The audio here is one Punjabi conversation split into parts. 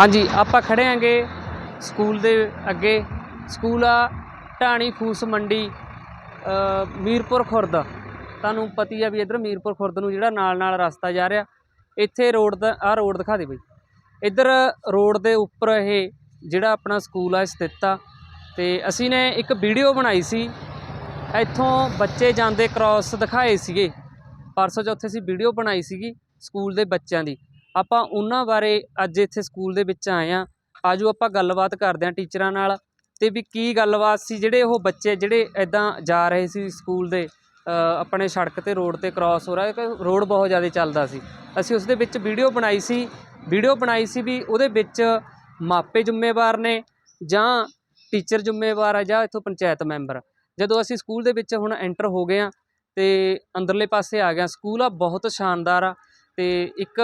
ਹਾਂਜੀ, ਆਪਾਂ ਖੜੇ ਆਂਗੇ ਸਕੂਲ ਦੇ ਅੱਗੇ। ਸਕੂਲ ਆ ਢਾਣੀ ਫੂਸ ਮੰਡੀ ਮੀਰਪੁਰ ਖੁਰਦ। ਤੁਹਾਨੂੰ ਪਤੀ ਆ ਵੀ ਇਧਰ ਮੀਰਪੁਰ ਖੁਰਦ ਨੂੰ ਜਿਹੜਾ ਨਾਲ ਨਾਲ ਰਸਤਾ ਜਾ ਰਿਹਾ, ਇੱਥੇ ਰੋਡ ਦਾ ਆ ਰੋਡ ਦਿਖਾ ਦੇ ਬਈ। ਇੱਧਰ ਰੋਡ ਦੇ ਉੱਪਰ ਇਹ ਜਿਹੜਾ ਆਪਣਾ ਸਕੂਲ ਆ ਸਥਿਤ ਆ। ਤੇ ਅਸੀਂ ਨੇ ਇੱਕ ਵੀਡੀਓ ਬਣਾਈ ਸੀ। ਇੱਥੋਂ ਬੱਚੇ ਜਾਂਦੇ ਕ੍ਰਾਸ ਦਿਖਾਏ ਸੀਗੇ। ਪਰਸੋਂ ਚੌਥੇ ਅਸੀਂ ਵੀਡੀਓ ਬਣਾਈ ਸੀਗੀ ਸਕੂਲ ਦੇ ਬੱਚਿਆਂ ਦੀ। ਆਪਾਂ ਉਹਨਾਂ ਬਾਰੇ ਅੱਜ ਇੱਥੇ ਸਕੂਲ ਦੇ ਵਿੱਚ ਆਏ ਆ ਆਜੋ ਆਪਾਂ ਗੱਲਬਾਤ ਕਰਦੇ ਹਾਂ ਟੀਚਰਾਂ ਨਾਲ ਤੇ ਵੀ ਕੀ ਗੱਲਬਾਤ ਸੀ, ਜਿਹੜੇ ਉਹ ਬੱਚੇ, ਜਿਹੜੇ ਐਦਾਂ ਜਾ ਰਹੇ ਸੀ ਸਕੂਲ ਦੇ ਆਪਣੇ ਸੜਕ ਤੇ ਰੋਡ ਤੇ ਕ੍ਰਾਸ ਹੋ ਰਿਹਾ ਕਿ ਰੋਡ ਬਹੁਤ ਜ਼ਿਆਦਾ ਚੱਲਦਾ ਸੀ। ਅਸੀਂ ਉਸ ਦੇ ਵਿੱਚ ਵੀਡੀਓ ਬਣਾਈ ਸੀ, ਵੀਡੀਓ ਬਣਾਈ ਸੀ ਵੀ ਉਹਦੇ ਵਿੱਚ ਮਾਪੇ ਜ਼ਿੰਮੇਵਾਰ ਨੇ ਜਾਂ ਟੀਚਰ ਜ਼ਿੰਮੇਵਾਰ ਆ ਜਾਂ ਇੱਥੋਂ ਪੰਚਾਇਤ ਮੈਂਬਰ। ਜਦੋਂ ਅਸੀਂ ਸਕੂਲ ਦੇ ਵਿੱਚ ਹੁਣ ਐਂਟਰ ਹੋ ਗਏ ਆ ਤੇ ਅੰਦਰਲੇ ਪਾਸੇ ਆ ਗਿਆ ਸਕੂਲ ਆ, ਬਹੁਤ ਸ਼ਾਨਦਾਰ ਆ। ਤੇ ਇੱਕ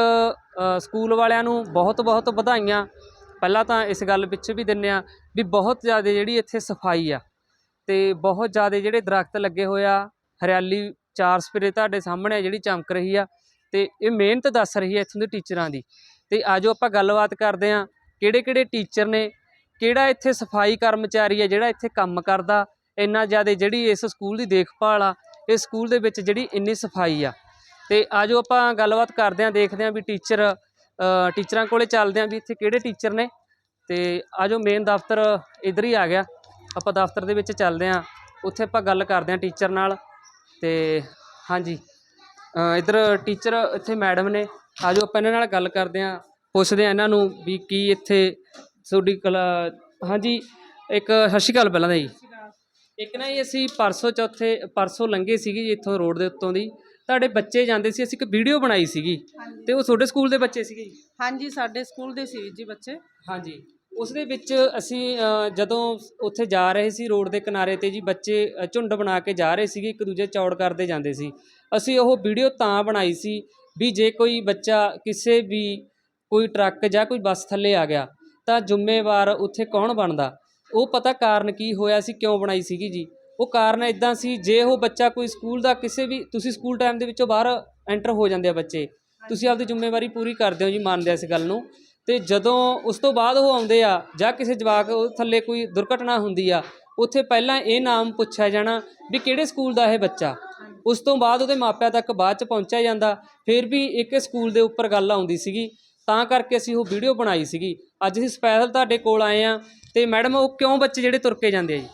ਸਕੂਲ ਵਾਲਿਆਂ ਨੂੰ ਬਹੁਤ ਬਹੁਤ ਵਧਾਈਆਂ। ਪਹਿਲਾਂ ਤਾਂ ਇਸ ਗੱਲ ਪਿੱਛੇ ਵੀ ਦਿੰਦੇ ਆ ਵੀ ਬਹੁਤ ਜ਼ਿਆਦਾ ਜਿਹੜੀ ਇੱਥੇ ਸਫ਼ਾਈ ਆ ਤੇ ਬਹੁਤ ਜ਼ਿਆਦਾ ਜਿਹੜੇ ਦਰਖਤ ਲੱਗੇ ਹੋਏ ਆ, ਹਰਿਆਲੀ ਚਾਰ ਸਪਰੇ ਤੁਹਾਡੇ ਸਾਹਮਣੇ ਆ ਜਿਹੜੀ ਚਮਕ ਰਹੀ ਆ ਤੇ ਇਹ ਮਿਹਨਤ ਦੱਸ ਰਹੀ ਹੈ ਇੱਥੋਂ ਦੇ ਟੀਚਰਾਂ ਦੀ। ਤੇ ਆਜੋ ਆਪਾਂ ਗੱਲਬਾਤ ਕਰਦੇ ਆ ਕਿਹੜੇ ਕਿਹੜੇ ਟੀਚਰ ਨੇ, ਕਿਹੜਾ ਇੱਥੇ ਸਫ਼ਾਈ ਕਰਮਚਾਰੀ ਆ ਜਿਹੜਾ ਇੱਥੇ ਕੰਮ ਕਰਦਾ, ਇੰਨਾ ਜ਼ਿਆਦਾ ਜਿਹੜੀ ਇਸ ਸਕੂਲ ਦੀ ਦੇਖਭਾਲ ਆ, ਇਸ ਸਕੂਲ ਦੇ ਵਿੱਚ ਜਿਹੜੀ ਇੰਨੀ ਸਫ਼ਾਈ ਆ। ਤੇ ਆਜੋ ਆਪਾਂ ਗੱਲਬਾਤ ਕਰਦੇ ਆਂ ਦੇਖਦੇ ਆਂ ਵੀ ਟੀਚਰ ਟੀਚਰਾਂ ਕੋਲੇ ਚੱਲਦੇ ਆਂ ਵੀ ਇੱਥੇ ਕਿਹੜੇ ਟੀਚਰ ਨੇ। ਤੇ ਆਜੋ ਮੇਨ ਦਫ਼ਤਰ ਇਧਰ ਹੀ ਆ ਗਿਆ। ਆਪਾਂ ਦਫ਼ਤਰ ਦੇ ਵਿੱਚ ਚੱਲਦੇ ਆਂ ਉੱਥੇ ਆਪਾਂ ਗੱਲ ਕਰਦੇ ਆਂ ਟੀਚਰ ਨਾਲ। ਤੇ ਹਾਂਜੀ ਅ, ਇੱਧਰ ਟੀਚਰ ਇੱਥੇ ਮੈਡਮ ਨੇ। ਆਜੋ ਆਪਾਂ ਇਹਨਾਂ ਨਾਲ ਗੱਲ ਕਰਦੇ ਆਂ ਪੁੱਛਦੇ ਆਂ ਇਹਨਾਂ ਨੂੰ ਵੀ ਕੀ ਇੱਥੇ ਤੁਹਾਡੀ ਕਲਾ ਹਾਂਜੀ ਇੱਕ ਸਤਿ ਸ਼੍ਰੀ ਅਕਾਲ ਪਹਿਲਾਂ ਦਾ ਜੀ। ਇੱਕ ਨਾ ਜੀ ਅਸੀਂ ਪਰਸੋਂ ਚੌਥੇ ਪਰਸੋਂ ਲੰਘੇ ਸੀਗੇ ਜੀ ਇੱਥੋਂ ਰੋਡ ਦੇ ਉੱਤੋਂ ਦੀ। ਤੁਹਾਡੇ ਬੱਚੇ ਜਾਂਦੇ ਸੀ ਅਸੀਂ ਇੱਕ ਵੀਡੀਓ ਬਣਾਈ ਸੀਗੀ ਤੇ ਉਹ ਤੁਹਾਡੇ ਸਕੂਲ ਦੇ ਬੱਚੇ ਸੀਗੇ ਹਾਂਜੀ ਸਾਡੇ ਸਕੂਲ ਦੇ ਸੀ ਜੀ ਬੱਚੇ। ਹਾਂਜੀ। ਉਸ ਦੇ ਵਿੱਚ ਅਸੀਂ ਅ, ਜਦੋਂ ਉੱਥੇ ਜਾ ਰਹੇ ਸੀ ਰੋਡ ਦੇ ਕਿਨਾਰੇ ਤੇ ਜੀ ਬੱਚੇ ਅ, ਝੁੰਡ ਬਣਾ ਕੇ ਜਾ ਰਹੇ ਸੀਗੇ ਇੱਕ ਦੂਜੇ ਚੌੜ ਕਰਦੇ ਜਾਂਦੇ ਸੀ। ਅਸੀਂ ਉਹ ਵੀਡੀਓ ਤਾਂ ਬਣਾਈ ਸੀ ਵੀ ਜੇ ਕੋਈ ਬੱਚਾ ਕਿਸੇ ਵੀ ਕੋਈ ਟਰੱਕ ਜਾਂ ਕੋਈ ਬੱਸ ਥੱਲੇ ਆ ਗਿਆ ਤਾਂ ਜ਼ਿੰਮੇਵਾਰ ਉੱਥੇ ਕੌਣ ਬਣਦਾ? ਉਹ ਪਤਾ ਕਾਰਨ ਕੀ ਹੋਇਆ ਸੀ ਕਿਉਂ ਬਣਾਈ ਸੀਗੀ ਜੀ? ਉਹ ਕਾਰਨ ਇਦਾਂ ਸੀ, ਜੇ ਉਹ ਬੱਚਾ ਕੋਈ ਸਕੂਲ ਦਾ ਕਿਸੇ ਵੀ, ਤੁਸੀਂ ਸਕੂਲ ਟਾਈਮ ਦੇ ਵਿੱਚੋਂ ਬਾਹਰ ਐਂਟਰ ਹੋ ਜਾਂਦੇ ਆ ਬੱਚੇ, ਤੁਸੀਂ ਆਪਦੀ ਜ਼ਿੰਮੇਵਾਰੀ ਪੂਰੀ ਕਰਦੇ ਹੋ ਜੀ ਮੰਨਦੇ ਆ ਇਸ ਗੱਲ ਨੂੰ। ਤੇ ਜਦੋਂ ਉਸ ਤੋਂ ਬਾਅਦ ਉਹ ਆਉਂਦੇ ਆ ਜਾਂ ਕਿਸੇ ਜਵਾਕ ਥੱਲੇ ਕੋਈ ਦੁਰਘਟਨਾ ਹੁੰਦੀ ਆ, ਉੱਥੇ ਪਹਿਲਾਂ ਇਹ ਨਾਮ ਪੁੱਛਿਆ ਜਾਣਾ ਵੀ ਕਿਹੜੇ ਸਕੂਲ ਦਾ ਇਹ ਬੱਚਾ? ਉਸ ਤੋਂ ਬਾਅਦ ਉਹਦੇ ਮਾਪਿਆਂ ਤੱਕ ਬਾਅਦ ਚ ਪਹੁੰਚਿਆ ਜਾਂਦਾ, ਫਿਰ ਵੀ ਇੱਕ ਸਕੂਲ ਦੇ ਉੱਪਰ ਗੱਲ ਆਉਂਦੀ ਸੀਗੀ, ਤਾਂ ਕਰਕੇ ਅਸੀਂ ਉਹ ਵੀਡੀਓ ਬਣਾਈ ਸੀਗੀ। ਅੱਜ ਅਸੀਂ ਸਪੈਸ਼ਲ ਤੁਹਾਡੇ ਕੋਲ ਆਏ ਆ ਤੇ ਮੈਡਮ ਉਹ ਕਿਉਂ ਬੱਚੇ ਜਿਹੜੇ ਤੁਰ ਕੇ ਜਾਂਦੇ ਆ ਜੀ?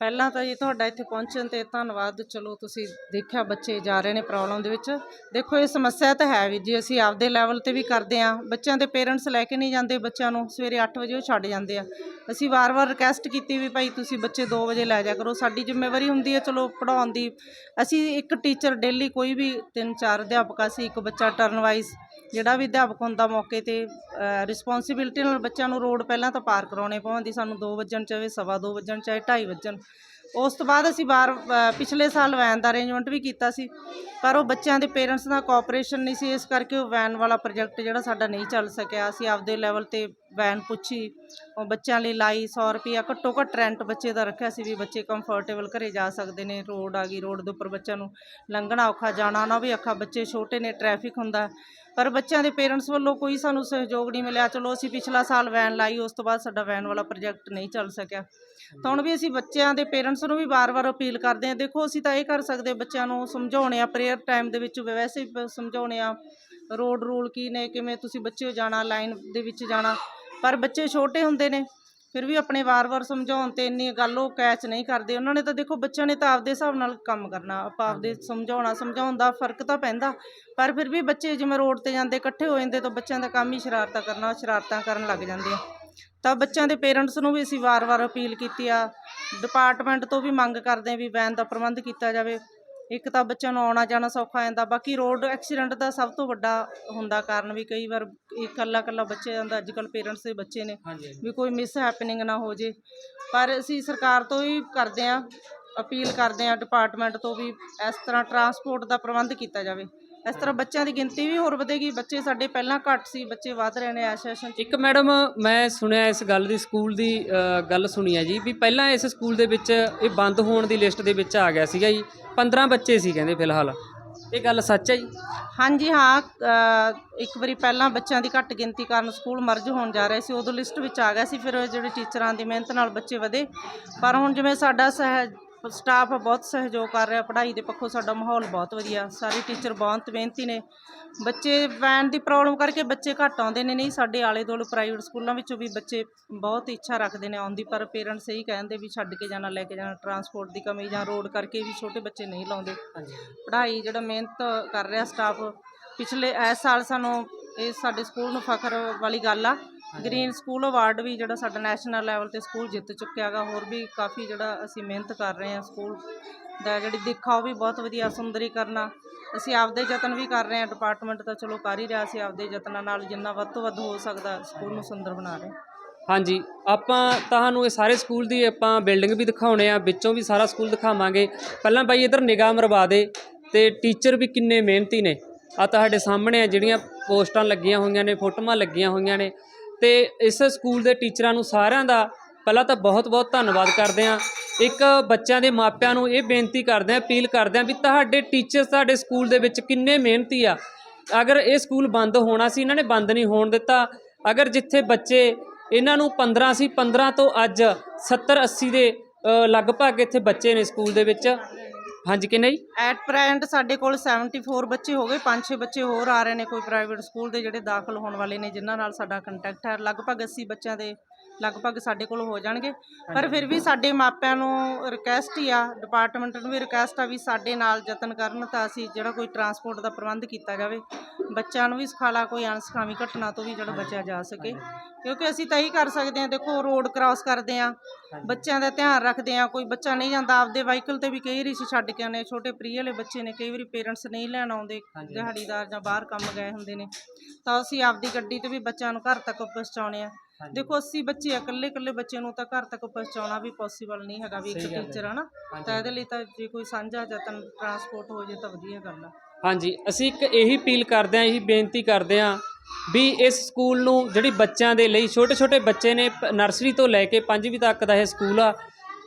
ਪਹਿਲਾਂ ਤਾਂ ਜੀ ਤੁਹਾਡਾ ਇੱਥੇ ਪਹੁੰਚਣ ਤੇ ਧੰਨਵਾਦ। ਚਲੋ ਤੁਸੀਂ ਦੇਖਿਆ ਬੱਚੇ ਜਾ ਰਹੇ ਨੇ ਪ੍ਰੋਬਲਮ ਦੇ ਵਿੱਚ। ਦੇਖੋ ਇਹ ਸਮੱਸਿਆ ਤਾਂ ਹੈ ਵੀ ਜੀ, ਅਸੀਂ ਆਪਦੇ ਲੈਵਲ ਤੇ ਵੀ ਕਰਦੇ ਆ ਬੱਚਿਆਂ ਦੇ ਪੇਰੈਂਟਸ ਲੈ ਕੇ ਨਹੀਂ ਜਾਂਦੇ ਬੱਚਿਆਂ ਨੂੰ। ਸਵੇਰੇ 8 ਵਜੇ ਉਹ ਛੱਡ ਜਾਂਦੇ ਆ। ਅਸੀਂ ਵਾਰ-ਵਾਰ ਰਿਕਵੈਸਟ ਕੀਤੀ ਵੀ ਭਾਈ ਤੁਸੀਂ ਬੱਚੇ 2 ਵਜੇ ਲੈ ਜਾ ਕਰੋ। ਸਾਡੀ ਜ਼ਿੰਮੇਵਾਰੀ ਹੁੰਦੀ ਹੈ ਚਲੋ ਪੜਾਉਣ ਦੀ। ਅਸੀਂ ਇੱਕ ਟੀਚਰ ਡੇਲੀ ਕੋਈ ਵੀ ਤਿੰਨ ਚਾਰ ਅਧਿਆਪਕ ਅਸੀਂ ਇੱਕ ਬੱਚਾ ਟਰਨ ਵਾਈਜ਼ ਜਿਹੜਾ ਵੀ ਅਧਿਆਪਕ ਹੁੰਦਾ ਮੌਕੇ ਤੇ ਰਿਸਪੌਂਸਿਬਿਲਟੀ ਨਾਲ ਬੱਚਿਆਂ ਨੂੰ ਰੋਡ ਪਹਿਲਾਂ ਤਾਂ ਪਾਰ ਕਰਾਉਣੇ ਪਵਾਂਦੀ। ਸਾਨੂੰ 2 ਵਜਣ ਚਾਹੇ ਸਵਾ ਦੋ ਵਜਣ ਚਾਹੇ 2:30 ਵਜਣ। ਉਸ ਤੋਂ ਬਾਅਦ ਅਸੀਂ ਬਾਰ ਪਿਛਲੇ ਸਾਲ ਵੈਨ ਦਾ ਅਰੇਂਜਮੈਂਟ ਵੀ ਕੀਤਾ ਸੀ, ਪਰ ਉਹ ਬੱਚਿਆਂ ਦੇ ਪੇਰੈਂਟਸ ਦਾ ਕੋਆਪਰੇਸ਼ਨ ਨਹੀਂ ਸੀ, ਇਸ ਕਰਕੇ ਉਹ ਵੈਨ ਵਾਲਾ ਪ੍ਰੋਜੈਕਟ ਜਿਹੜਾ ਸਾਡਾ ਨਹੀਂ ਚੱਲ ਸਕਿਆ। ਅਸੀਂ ਆਪਦੇ ਲੈਵਲ ਤੇ ਵੈਨ ਪੁੱਛੀ, ਉਹ ਬੱਚਿਆਂ ਲਈ ਲਾਈ 100 ਰੁਪਿਆ ਘੱਟੋ ਘੱਟ ਰੈਂਟ ਬੱਚੇ ਦਾ ਰੱਖਿਆ ਸੀ ਵੀ ਬੱਚੇ ਕੰਫਰਟੇਬਲ ਘਰੇ ਜਾ ਸਕਦੇ ਨੇ ਰੋਡ ਆ ਗਈ ਰੋਡ ਦੇ ਉੱਪਰ ਬੱਚਿਆਂ ਨੂੰ ਲੰਘਣਾ ਔਖਾ, ਜਾਣਾ ਨਾ ਵੀ ਔਖਾ, ਬੱਚੇ ਛੋਟੇ ਨੇ ਟ੍ਰੈਫਿਕ ਹੁੰਦਾ ਪਰ ਬੱਚਿਆਂ ਦੇ ਪੇਰੈਂਟਸ ਵੱਲੋਂ ਕੋਈ ਸਾਨੂੰ ਸਹਿਯੋਗ ਨਹੀਂ ਮਿਲਿਆ। ਚਲੋ ਅਸੀਂ ਪਿਛਲਾ ਸਾਲ ਵੈਨ ਲਾਈ, ਉਸ ਤੋਂ ਬਾਅਦ ਸਾਡਾ ਵੈਨ ਵਾਲਾ ਪ੍ਰੋਜੈਕਟ ਨਹੀਂ ਚੱਲ ਸਕਿਆ। ਤਾਂ ਹੁਣ ਵੀ ਅਸੀਂ ਬੱਚਿਆਂ ਦੇ ਪੇਰੈਂਟਸ ਨੂੰ ਵੀ ਵਾਰ-ਵਾਰ ਅਪੀਲ ਕਰਦੇ ਹਾਂ, ਦੇਖੋ ਅਸੀਂ ਤਾਂ ਇਹ ਕਰ ਸਕਦੇ ਬੱਚਿਆਂ ਨੂੰ ਸਮਝਾਉਣੇ ਆ ਪ੍ਰੇਅਰ ਟਾਈਮ ਦੇ ਵਿੱਚ ਵੈਸੇ ਸਮਝਾਉਣੇ ਆ ਰੋਡ ਰੂਲ ਕੀ ਨੇ, ਕਿਵੇਂ ਤੁਸੀਂ ਬੱਚਿਓ ਜਾਣਾ ਲਾਈਨ ਦੇ ਵਿੱਚ ਜਾਣਾ। ਪਰ ਬੱਚੇ ਛੋਟੇ ਹੁੰਦੇ ਨੇ ਫਿਰ ਵੀ ਆਪਣੇ ਵਾਰ-ਵਾਰ ਸਮਝਾਉਣ ਤੇ ਇੰਨੀ ਗੱਲ ਉਹ ਕੈਚ ਨਹੀਂ ਕਰਦੇ। ਉਹਨਾਂ ਨੇ ਤਾਂ ਦੇਖੋ ਬੱਚਿਆਂ ਨੇ ਤਾਂ ਆਪਦੇ ਹਿਸਾਬ ਨਾਲ ਕੰਮ ਕਰਨਾ ਆਪਾਂ ਆਪਦੇ ਸਮਝਾਉਣਾ ਸਮਝਾਉਣ ਦਾ ਫ਼ਰਕ ਤਾਂ ਪੈਂਦਾ। ਪਰ ਫਿਰ ਵੀ ਬੱਚੇ ਜਿਵੇਂ ਰੋਡ ਤੇ ਜਾਂਦੇ ਇਕੱਠੇ ਹੋ ਜਾਂਦੇ ਤਾਂ ਬੱਚਿਆਂ ਦਾ ਕੰਮ ਹੀ ਸ਼ਰਾਰਤਾਂ ਕਰਨਾ ਸ਼ਰਾਰਤਾਂ ਕਰਨ ਲੱਗ ਜਾਂਦੇ ਆ। ਤਾਂ ਬੱਚਿਆਂ ਦੇ ਪੇਰੈਂਟਸ ਨੂੰ ਵੀ ਅਸੀਂ ਵਾਰ-ਵਾਰ ਅਪੀਲ ਕੀਤੀ ਆ। ਡਿਪਾਰਟਮੈਂਟ ਤੋਂ ਵੀ ਮੰਗ ਕਰਦੇ ਆ ਵੀ ਵੈਨ ਦਾ ਪ੍ਰਬੰਧ ਕੀਤਾ ਜਾਵੇ। ਇੱਕ ਤਾਂ ਬੱਚਿਆਂ ਨੂੰ ਆਉਣਾ ਜਾਣਾ ਸੌਖਾ ਹੋ ਜਾਂਦਾ ਬਾਕੀ ਰੋਡ ਐਕਸੀਡੈਂਟ ਦਾ ਸਭ ਤੋਂ ਵੱਡਾ ਹੁੰਦਾ ਕਾਰਨ ਵੀ ਕਈ ਵਾਰ ਇਕੱਲਾ ਇਕੱਲਾ ਬੱਚੇ ਜਾਂਦਾ ਅੱਜ ਕੱਲ੍ਹ ਪੇਰੈਂਟਸ ਦੇ ਬੱਚੇ ਨੇ ਵੀ ਕੋਈ ਮਿਸ ਹੈਪਨਿੰਗ ਨਾ ਹੋ ਜੇ। ਪਰ ਅਸੀਂ ਸਰਕਾਰ ਤੋਂ ਹੀ ਕਰਦੇ ਆ ਅਪੀਲ ਕਰਦੇ ਆ ਡਿਪਾਰਟਮੈਂਟ ਤੋਂ ਵੀ ਇਸ ਤਰ੍ਹਾਂ ਟਰਾਂਸਪੋਰਟ ਦਾ ਪ੍ਰਬੰਧ ਕੀਤਾ ਜਾਵੇ। ਇਸ ਤਰ੍ਹਾਂ ਬੱਚਿਆਂ ਦੀ ਗਿਣਤੀ ਵੀ ਹੋਰ ਵਧੇਗੀ। ਬੱਚੇ ਸਾਡੇ ਪਹਿਲਾਂ ਘੱਟ ਸੀ ਬੱਚੇ ਵੱਧ ਰਹੇ ਨੇ ਐਸੋਸੀਏਸ਼ਨ ਇੱਕ ਮੈਡਮ ਮੈਂ ਸੁਣਿਆ ਇਸ ਗੱਲ ਦੀ ਸਕੂਲ ਦੀ ਗੱਲ ਸੁਣੀ ਹੈ ਜੀ ਵੀ ਪਹਿਲਾਂ ਇਸ ਸਕੂਲ ਦੇ ਵਿੱਚ ਇਹ ਬੰਦ ਹੋਣ ਦੀ ਲਿਸਟ ਦੇ ਵਿੱਚ ਆ ਗਿਆ ਸੀਗਾ ਜੀ। 15 ਬੱਚੇ ਸੀ ਕਹਿੰਦੇ ਫਿਲਹਾਲ। ਇਹ ਗੱਲ ਸੱਚ ਹੈ ਜੀ? ਹਾਂਜੀ ਹਾਂ ਇੱਕ ਵਾਰੀ ਪਹਿਲਾਂ ਬੱਚਿਆਂ ਦੀ ਘੱਟ ਗਿਣਤੀ ਕਾਰਨ ਸਕੂਲ ਮਰਜ ਹੋਣ ਜਾ ਰਹੇ ਸੀ ਉਦੋਂ ਲਿਸਟ ਵਿੱਚ ਆ ਗਿਆ ਸੀ ਫਿਰ ਜਿਹੜੇ ਟੀਚਰਾਂ ਦੀ ਮਿਹਨਤ ਨਾਲ ਬੱਚੇ ਵਧੇ। ਪਰ ਹੁਣ ਜਿਵੇਂ ਸਾਡਾ ਸਹਿ ਸਟਾਫ ਬਹੁਤ ਸਹਿਯੋਗ ਕਰ ਰਿਹਾ ਪੜ੍ਹਾਈ ਦੇ ਪੱਖੋਂ ਸਾਡਾ ਮਾਹੌਲ ਬਹੁਤ ਵਧੀਆ। ਸਾਰੇ ਟੀਚਰ ਬਹੁਤ ਮਿਹਨਤੀ ਨੇ। ਬੱਚੇ ਵੈਨ ਦੀ ਪ੍ਰੋਬਲਮ ਕਰਕੇ ਬੱਚੇ ਘੱਟ ਆਉਂਦੇ ਨੇ ਨਹੀਂ ਸਾਡੇ ਆਲੇ ਦੁਆਲੇ ਪ੍ਰਾਈਵੇਟ ਸਕੂਲਾਂ ਵਿੱਚੋਂ ਵੀ ਬੱਚੇ ਬਹੁਤ ਇੱਛਾ ਰੱਖਦੇ ਨੇ ਆਉਣ ਦੀ ਪਰ ਪੇਰੈਂਟਸ ਇਹੀ ਕਹਿੰਦੇ ਵੀ ਛੱਡ ਕੇ ਜਾਣਾ ਲੈ ਕੇ ਜਾਣਾ ਟਰਾਂਸਪੋਰਟ ਦੀ ਕਮੀ ਜਾਂ ਰੋਡ ਕਰਕੇ ਵੀ ਛੋਟੇ ਬੱਚੇ ਨਹੀਂ ਲਾਉਂਦੇ। ਪੜ੍ਹਾਈ ਜਿਹੜਾ ਮਿਹਨਤ ਕਰ ਰਿਹਾ ਸਟਾਫ ਪਿਛਲੇ ਇਸ ਸਾਲ ਸਾਨੂੰ ਇਹ ਸਾਡੇ ਸਕੂਲ ਨੂੰ ਫਖਰ ਵਾਲੀ ਗੱਲ ਆ ਗ੍ਰੀਨ ਸਕੂਲ ਅਵਾਰਡ ਵੀ ਜਿਹੜਾ ਸਾਡਾ ਨੈਸ਼ਨਲ ਲੈਵਲ ਤੇ ਸਕੂਲ ਜਿੱਤ ਚੁੱਕਿਆ ਗਾ ਹੋਰ ਵੀ ਕਾਫੀ ਜਿਹੜਾ ਅਸੀਂ ਮਿਹਨਤ ਕਰ ਰਹੇ ਹਾਂ ਸਕੂਲ ਦਾ ਜਿਹੜੀ ਦਿੱਖ ਉਹ ਵੀ ਬਹੁਤ ਵਧੀਆ ਸੁੰਦਰੀਕਰਨਾ ਅਸੀਂ ਆਪਦੇ ਯਤਨ ਵੀ ਕਰ ਰਹੇ ਹਾਂ ਡਿਪਾਰਟਮੈਂਟ ਤਾਂ ਚਲੋ ਕਰ ਹੀ ਰਿਹਾ ਸੀ ਆਪਦੇ ਯਤਨਾਂ ਨਾਲ ਜਿੰਨਾ ਵੱਧ ਤੋਂ ਵੱਧ ਹੋ ਸਕਦਾ ਸਕੂਲ ਨੂੰ ਸੁੰਦਰ ਬਣਾ ਰਹੇ ਹਾਂਜੀ ਆਪਾਂ ਤੁਹਾਨੂੰ ਇਹ ਸਾਰੇ ਸਕੂਲ ਦੀ ਆਪਾਂ ਬਿਲਡਿੰਗ ਵੀ ਦਿਖਾਉਣੇ ਆ ਵਿੱਚੋਂ ਵੀ ਸਾਰਾ ਸਕੂਲ ਦਿਖਾਵਾਂਗੇ। ਪਹਿਲਾਂ ਬਾਈ ਇਧਰ ਨਿਗਾਹ ਮਰਵਾ ਦੇ ਤੇ ਟੀਚਰ ਵੀ ਕਿੰਨੇ ਮਿਹਨਤੀ ਨੇ। ਆ ਤੁਹਾਡੇ ਸਾਹਮਣੇ ਆ ਜਿਹੜੀਆਂ ਪੋਸਟਾਂ ਲੱਗੀਆਂ ਹੋਈਆਂ ਨੇ ਫੋਟੋਆਂ ਲੱਗੀਆਂ ਹੋਈਆਂ ਨੇ। ਤੇ ਇਸ ਸਕੂਲ ਦੇ ਟੀਚਰਾਂ ਨੂੰ ਸਾਰਿਆਂ ਦਾ ਪਹਿਲਾਂ ਤਾਂ ਬਹੁਤ-ਬਹੁਤ ਧੰਨਵਾਦ ਕਰਦੇ ਆ ਇੱਕ ਬੱਚਿਆਂ ਦੇ ਮਾਪਿਆਂ ਨੂੰ ਇਹ ਬੇਨਤੀ ਕਰਦੇ ਆ ਅਪੀਲ ਕਰਦੇ ਆ ਵੀ ਤੁਹਾਡੇ ਟੀਚਰ ਤੁਹਾਡੇ ਸਕੂਲ ਦੇ ਵਿੱਚ ਕਿੰਨੇ ਮਿਹਨਤੀ ਆ। ਅਗਰ ਇਹ ਸਕੂਲ ਬੰਦ ਹੋਣਾ ਸੀ, ਇਹਨਾਂ ਨੇ ਬੰਦ ਨਹੀਂ ਹੋਣ ਦਿੱਤਾ। ਅਗਰ ਜਿੱਥੇ ਬੱਚੇ ਇਹਨਾਂ ਨੂੰ 15 ਸੀ 15 ਤੋਂ ਅੱਜ 70 80 ਦੇ ਲਗਭਗ ਇੱਥੇ ਬੱਚੇ ਨੇ ਸਕੂਲ ਦੇ ਵਿੱਚ। ਹਾਂਜੀ ਕਿ ਨਹੀਂ ਐਟ ਪ੍ਰੈਜ਼ੈਂਟ ਸਾਡੇ ਕੋਲ 74 ਬੱਚੇ ਹੋ ਗਏ 5-6 ਬੱਚੇ ਹੋਰ ਆ ਰਹੇ ਨੇ, ਕੋਈ ਪ੍ਰਾਈਵੇਟ ਸਕੂਲ ਦੇ ਜਿਹੜੇ ਦਾਖਲ ਹੋਣ ਵਾਲੇ ਨੇ, ਜਿਨ੍ਹਾਂ ਨਾਲ ਸਾਡਾ ਕੰਟੈਕਟ ਹੈ। ਲਗਭਗ 80 ਬੱਚਿਆਂ ਦੇ ਲਗਭਗ ਸਾਡੇ ਕੋਲ ਹੋ ਜਾਣਗੇ। ਪਰ ਫਿਰ ਵੀ ਸਾਡੇ ਮਾਪਿਆਂ ਨੂੰ ਰਿਕੁਐਸਟ ਹੀ ਆ ਡਿਪਾਰਟਮੈਂਟ ਨੂੰ ਵੀ ਰਿਕੁਐਸਟ ਆ ਵੀ ਸਾਡੇ ਨਾਲ ਯਤਨ ਕਰਨ ਤਾਂ ਅਸੀਂ ਜਿਹੜਾ ਕੋਈ ਟਰਾਂਸਪੋਰਟ ਦਾ ਪ੍ਰਬੰਧ ਕੀਤਾ ਜਾਵੇ ਬੱਚਿਆਂ ਨੂੰ ਵੀ ਸਿਖਾਲਾ ਕੋਈ ਅਣਸਖਾਵੀ ਘਟਨਾ ਤੋਂ ਵੀ ਜਿਹੜਾ ਬਚਿਆ ਜਾ ਸਕੇ। ਕਿਉਂਕਿ ਅਸੀਂ ਤਾਂ ਇਹੀ ਕਰ ਸਕਦੇ ਹਾਂ ਦੇਖੋ ਰੋਡ ਕ੍ਰਾਸ ਕਰਦੇ ਆ ਬੱਚਿਆਂ ਦਾ ਧਿਆਨ ਰੱਖਦੇ ਆ ਕੋਈ ਬੱਚਾ ਨਹੀਂ ਜਾਂਦਾ ਆਪਦੇ ਵਾਹੀਕਲ ਤੇ ਵੀ ਕਈ ਵਾਰੀ ਅਸੀਂ ਛੱਡ ਕੇ ਆਉਂਦੇ ਹਾਂ ਛੋਟੇ ਪ੍ਰੀ ਵਾਲੇ ਬੱਚੇ ਨੇ ਕਈ ਵਾਰੀ ਪੇਰੈਂਟਸ ਨਹੀਂ ਲੈਣ ਆਉਂਦੇ ਦਿਹਾੜੀਦਾਰ ਜਾਂ ਬਾਹਰ ਕੰਮ ਗਏ ਹੁੰਦੇ ਨੇ ਤਾਂ ਅਸੀਂ ਆਪਦੀ ਗੱਡੀ ਤੇ ਵੀ ਬੱਚਿਆਂ ਨੂੰ ਘਰ ਤੱਕ ਪਹੁੰਚਾਉਣੇ ਆ ਦੇਖੋ 80 ਬੱਚੇ ਆ ਇਕੱਲੇ ਇਕੱਲੇ ਬੱਚੇ ਨੂੰ ਤਾਂ ਘਰ ਤੱਕ ਪਹੁੰਚਾਉਣਾ ਵੀ ਪੋਸੀਬਲ ਨਹੀਂ ਹੈਗਾ ਵੀ ਇੱਕ ਸਹੀ ਗੱਲ ਹੈ। ਟੀਚਰ ਆ ਨਾ। ਤਾਂ ਇਹਦੇ ਲਈ ਤਾਂ ਜੇ ਕੋਈ ਸਾਂਝਾ ਯਤਨ ਟਰਾਂਸਪੋਰਟ ਹੋ ਜੇ ਤਾਂ ਵਧੀਆ ਗੱਲ ਆ। ਹਾਂਜੀ ਅਸੀਂ ਇੱਕ ਇਹੀ ਅਪੀਲ ਕਰਦੇ ਹਾਂ ਇਹੀ ਬੇਨਤੀ ਕਰਦੇ ਹਾਂ ਵੀ ਇਸ ਸਕੂਲ ਨੂੰ ਜਿਹੜੀ ਬੱਚਿਆਂ ਦੇ ਲਈ ਛੋਟੇ ਛੋਟੇ ਬੱਚੇ ਨੇ ਪ- ਨਰਸਰੀ ਤੋਂ ਲੈ ਕੇ ਪੰਜਵੀਂ ਤੱਕ ਦਾ ਇਹ ਸਕੂਲ ਆ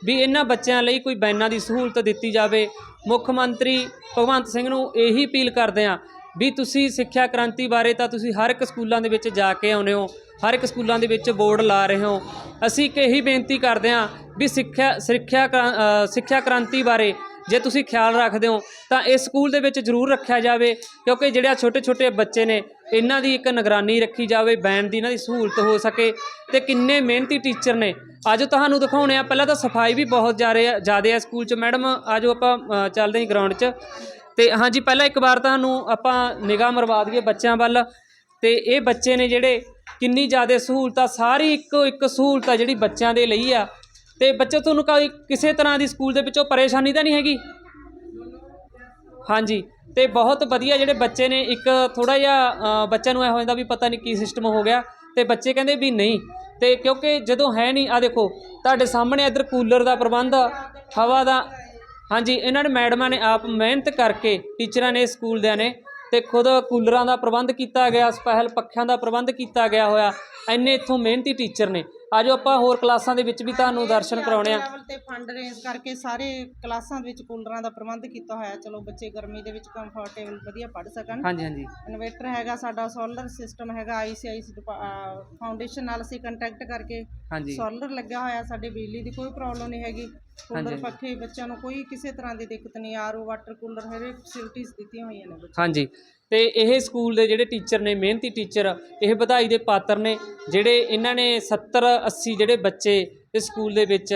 ਵੀ ਇਹਨਾਂ ਬੱਚਿਆਂ ਲਈ ਕੋਈ ਬੈਨਾਂ ਦੀ ਸਹੂਲਤ ਦਿੱਤੀ ਜਾਵੇ। ਮੁੱਖ ਮੰਤਰੀ ਭਗਵੰਤ ਸਿੰਘ ਨੂੰ ਇਹੀ ਅਪੀਲ ਕਰਦੇ ਹਾਂ ਵੀ ਤੁਸੀਂ ਸਿੱਖਿਆ ਕ੍ਰਾਂਤੀ ਬਾਰੇ ਤਾਂ ਤੁਸੀਂ ਹਰ ਇੱਕ ਸਕੂਲਾਂ ਦੇ ਵਿੱਚ ਜਾ ਕੇ ਆਉਂਦੇ ਹੋ। ਹਰ ਇੱਕ ਸਕੂਲਾਂ ਦੇ ਵਿੱਚ ਬੋਰਡ ਲਾ ਰਹੇ ਹੋ। ਅਸੀਂ ਇੱਕ ਇਹੀ ਬੇਨਤੀ ਕਰਦੇ ਹਾਂ ਵੀ ਸਿੱਖਿਆ ਸਿੱਖਿਆ ਕ੍ਰਾਂ- ਸਿੱਖਿਆ ਕ੍ਰਾਂਤੀ ਬਾਰੇ ਜੇ ਤੁਸੀਂ ਖਿਆਲ ਰੱਖਦੇ ਹੋ ਤਾਂ ਇਸ ਸਕੂਲ ਦੇ ਵਿੱਚ ਜ਼ਰੂਰ ਰੱਖਿਆ ਜਾਵੇ ਕਿਉਂਕਿ ਜਿਹੜੇ ਛੋਟੇ ਛੋਟੇ ਬੱਚੇ ਨੇ, ਇਹਨਾਂ ਦੀ ਇੱਕ ਨਿਗਰਾਨੀ ਰੱਖੀ ਜਾਵੇ ਬੈਂਡ ਦੀ ਇਹਨਾਂ ਦੀ ਸਹੂਲਤ ਹੋ ਸਕੇ ਤੇ ਕਿੰਨੇ ਮਿਹਨਤੀ ਟੀਚਰ ਨੇ। ਅੱਜ ਤੁਹਾਨੂੰ ਦਿਖਾਉਣੇ ਆ ਪਹਿਲਾਂ ਤਾਂ ਸਫ਼ਾਈ ਵੀ ਬਹੁਤ ਜ਼ਿਆਦਾ ਜ਼ਿਆਦਾ ਹੈ ਸਕੂਲ 'ਚ। ਮੈਡਮ, ਆਜੋ ਆਪਾਂ ਚੱਲਦੇ ਹਾਂ ਗਰਾਊਂਡ 'ਚ। ਤੇ ਹਾਂਜੀ, ਪਹਿਲਾਂ ਇੱਕ ਵਾਰ ਤੁਹਾਨੂੰ ਆਪਾਂ ਨਿਗਾਹ ਮਰਵਾ ਦਈਏ ਬੱਚਿਆਂ ਵੱਲ। ਤੇ ਇਹ ਬੱਚੇ ਨੇ ਜਿਹੜੇ ਕਿੰਨੀ ਜ਼ਿਆਦਾ ਸਹੂਲਤਾਂ ਸਾਰੀ ਇੱਕੋ ਇੱਕ ਸਹੂਲਤ ਆ ਜਿਹੜੀ ਬੱਚਿਆਂ ਦੇ ਲਈ ਆ। ਤੇ ਬੱਚੇ ਤੁਹਾਨੂੰ ਕੋਈ ਕਿਸੇ ਤਰ੍ਹਾਂ ਦੀ ਸਕੂਲ ਦੇ ਵਿੱਚੋਂ ਪਰੇਸ਼ਾਨੀ ਤਾਂ ਨਹੀਂ ਹੈਗੀ? ਹਾਂਜੀ, ਤੇ ਬਹੁਤ ਵਧੀਆ ਜਿਹੜੇ ਬੱਚੇ ਨੇ, ਇੱਕ ਥੋੜਾ ਜਿਹਾ ਬੱਚਿਆਂ ਨੂੰ ਇਹ ਹੋ ਜਾਂਦਾ ਵੀ ਪਤਾ ਨਹੀਂ ਕੀ ਸਿਸਟਮ ਹੋ ਗਿਆ, ਤੇ ਬੱਚੇ ਕਹਿੰਦੇ ਵੀ ਨਹੀਂ। ਤੇ ਕਿਉਂਕਿ ਜਦੋਂ ਹੈ ਨਹੀਂ ਆ ਦੇਖੋ, ਤੁਹਾਡੇ ਸਾਹਮਣੇ ਇੱਧਰ ਕੂਲਰ ਦਾ ਪ੍ਰਬੰਧ ਹਵਾ ਦਾ, ਹਾਂਜੀ, ਇਹਨਾਂ ਨੇ ਮੈਡਮਾਂ ਨੇ ਆਪ ਮਿਹਨਤ ਕਰਕੇ, ਟੀਚਰਾਂ ਨੇ ਸਕੂਲ ਦਿਆਂ ਨੇ ਤੇ ਖੁਦ ਕੂਲਰਾਂ ਦਾ ਪ੍ਰਬੰਧ ਕੀਤਾ ਗਿਆ ਸਪੈਸ਼ਲ ਪੱਖਿਆਂ ਦਾ ਪ੍ਰਬੰਧ ਕੀਤਾ ਗਿਆ ਹੋਇਆ। ਇੰਨੇ ਇੱਥੋਂ ਮਿਹਨਤੀ ਟੀਚਰ ਨੇ। ਆਜੋ ਆਪਾਂ ਹੋਰ ਕਲਾਸਾਂ ਦੇ ਵਿੱਚ ਵੀ ਤੁਹਾਨੂੰ ਦਰਸ਼ਨ ਕਰਾਉਣੇ ਆ। ਲੈਵਲ ਤੇ ਫੰਡ ਰੇਜ਼ ਕਰਕੇ ਸਾਰੇ ਕਲਾਸਾਂ ਦੇ ਵਿੱਚ ਕੂਲਰਾਂ ਦਾ ਪ੍ਰਬੰਧ ਕੀਤਾ ਹੋਇਆ। ਚਲੋ ਬੱਚੇ ਗਰਮੀ ਦੇ ਵਿੱਚ ਕੰਫਰਟੇਬਲ ਵਧੀਆ ਪੜ੍ਹ ਸਕਣ। ਹਾਂਜੀ ਹਾਂਜੀ। ਇਨਵੇਟਰ ਹੈਗਾ ਸਾਡਾ ਸੋਲਰ ਸਿਸਟਮ ਹੈਗਾ ਆਈਸੀਆਈਸੀ ਫਾਊਂਡੇਸ਼ਨ ਨਾਲ ਅਸੀਂ ਕੰਟੈਕਟ ਕਰਕੇ ਹਾਂਜੀ। ਸੋਲਰ ਲੱਗਿਆ ਹੋਇਆ ਸਾਡੇ ਬਿਜਲੀ ਦੀ ਕੋਈ ਪ੍ਰੋਬਲਮ ਨਹੀਂ ਹੈਗੀ। ਕੂਲਰ। ਪੱਖੇ ਬੱਚਿਆਂ ਨੂੰ ਕੋਈ ਕਿਸੇ ਤਰ੍ਹਾਂ ਦੀ ਦਿੱਕਤ ਨਹੀਂ। ਆਰਓ ਵਾਟਰ ਕੂਲਰ ਹਰੇਕ ਫੈਸਿਲਿਟੀਆਂ ਦਿੱਤੀਆਂ ਹੋਈਆਂ ਨੇ ਬੱਚਿਆਂ ਹਾਂਜੀ। ਤੇ ਇਹ ਸਕੂਲ ਦੇ ਜਿਹੜੇ ਟੀਚਰ ਨੇ, ਮਿਹਨਤੀ ਟੀਚਰ, ਇਹ ਵਧਾਈ ਦੇ ਪਾਤਰ ਨੇ, ਜਿਹੜੇ ਇਹਨਾਂ ਨੇ 70 80 ਜਿਹੜੇ ਬੱਚੇ ਇਸ ਸਕੂਲ ਦੇ ਵਿੱਚ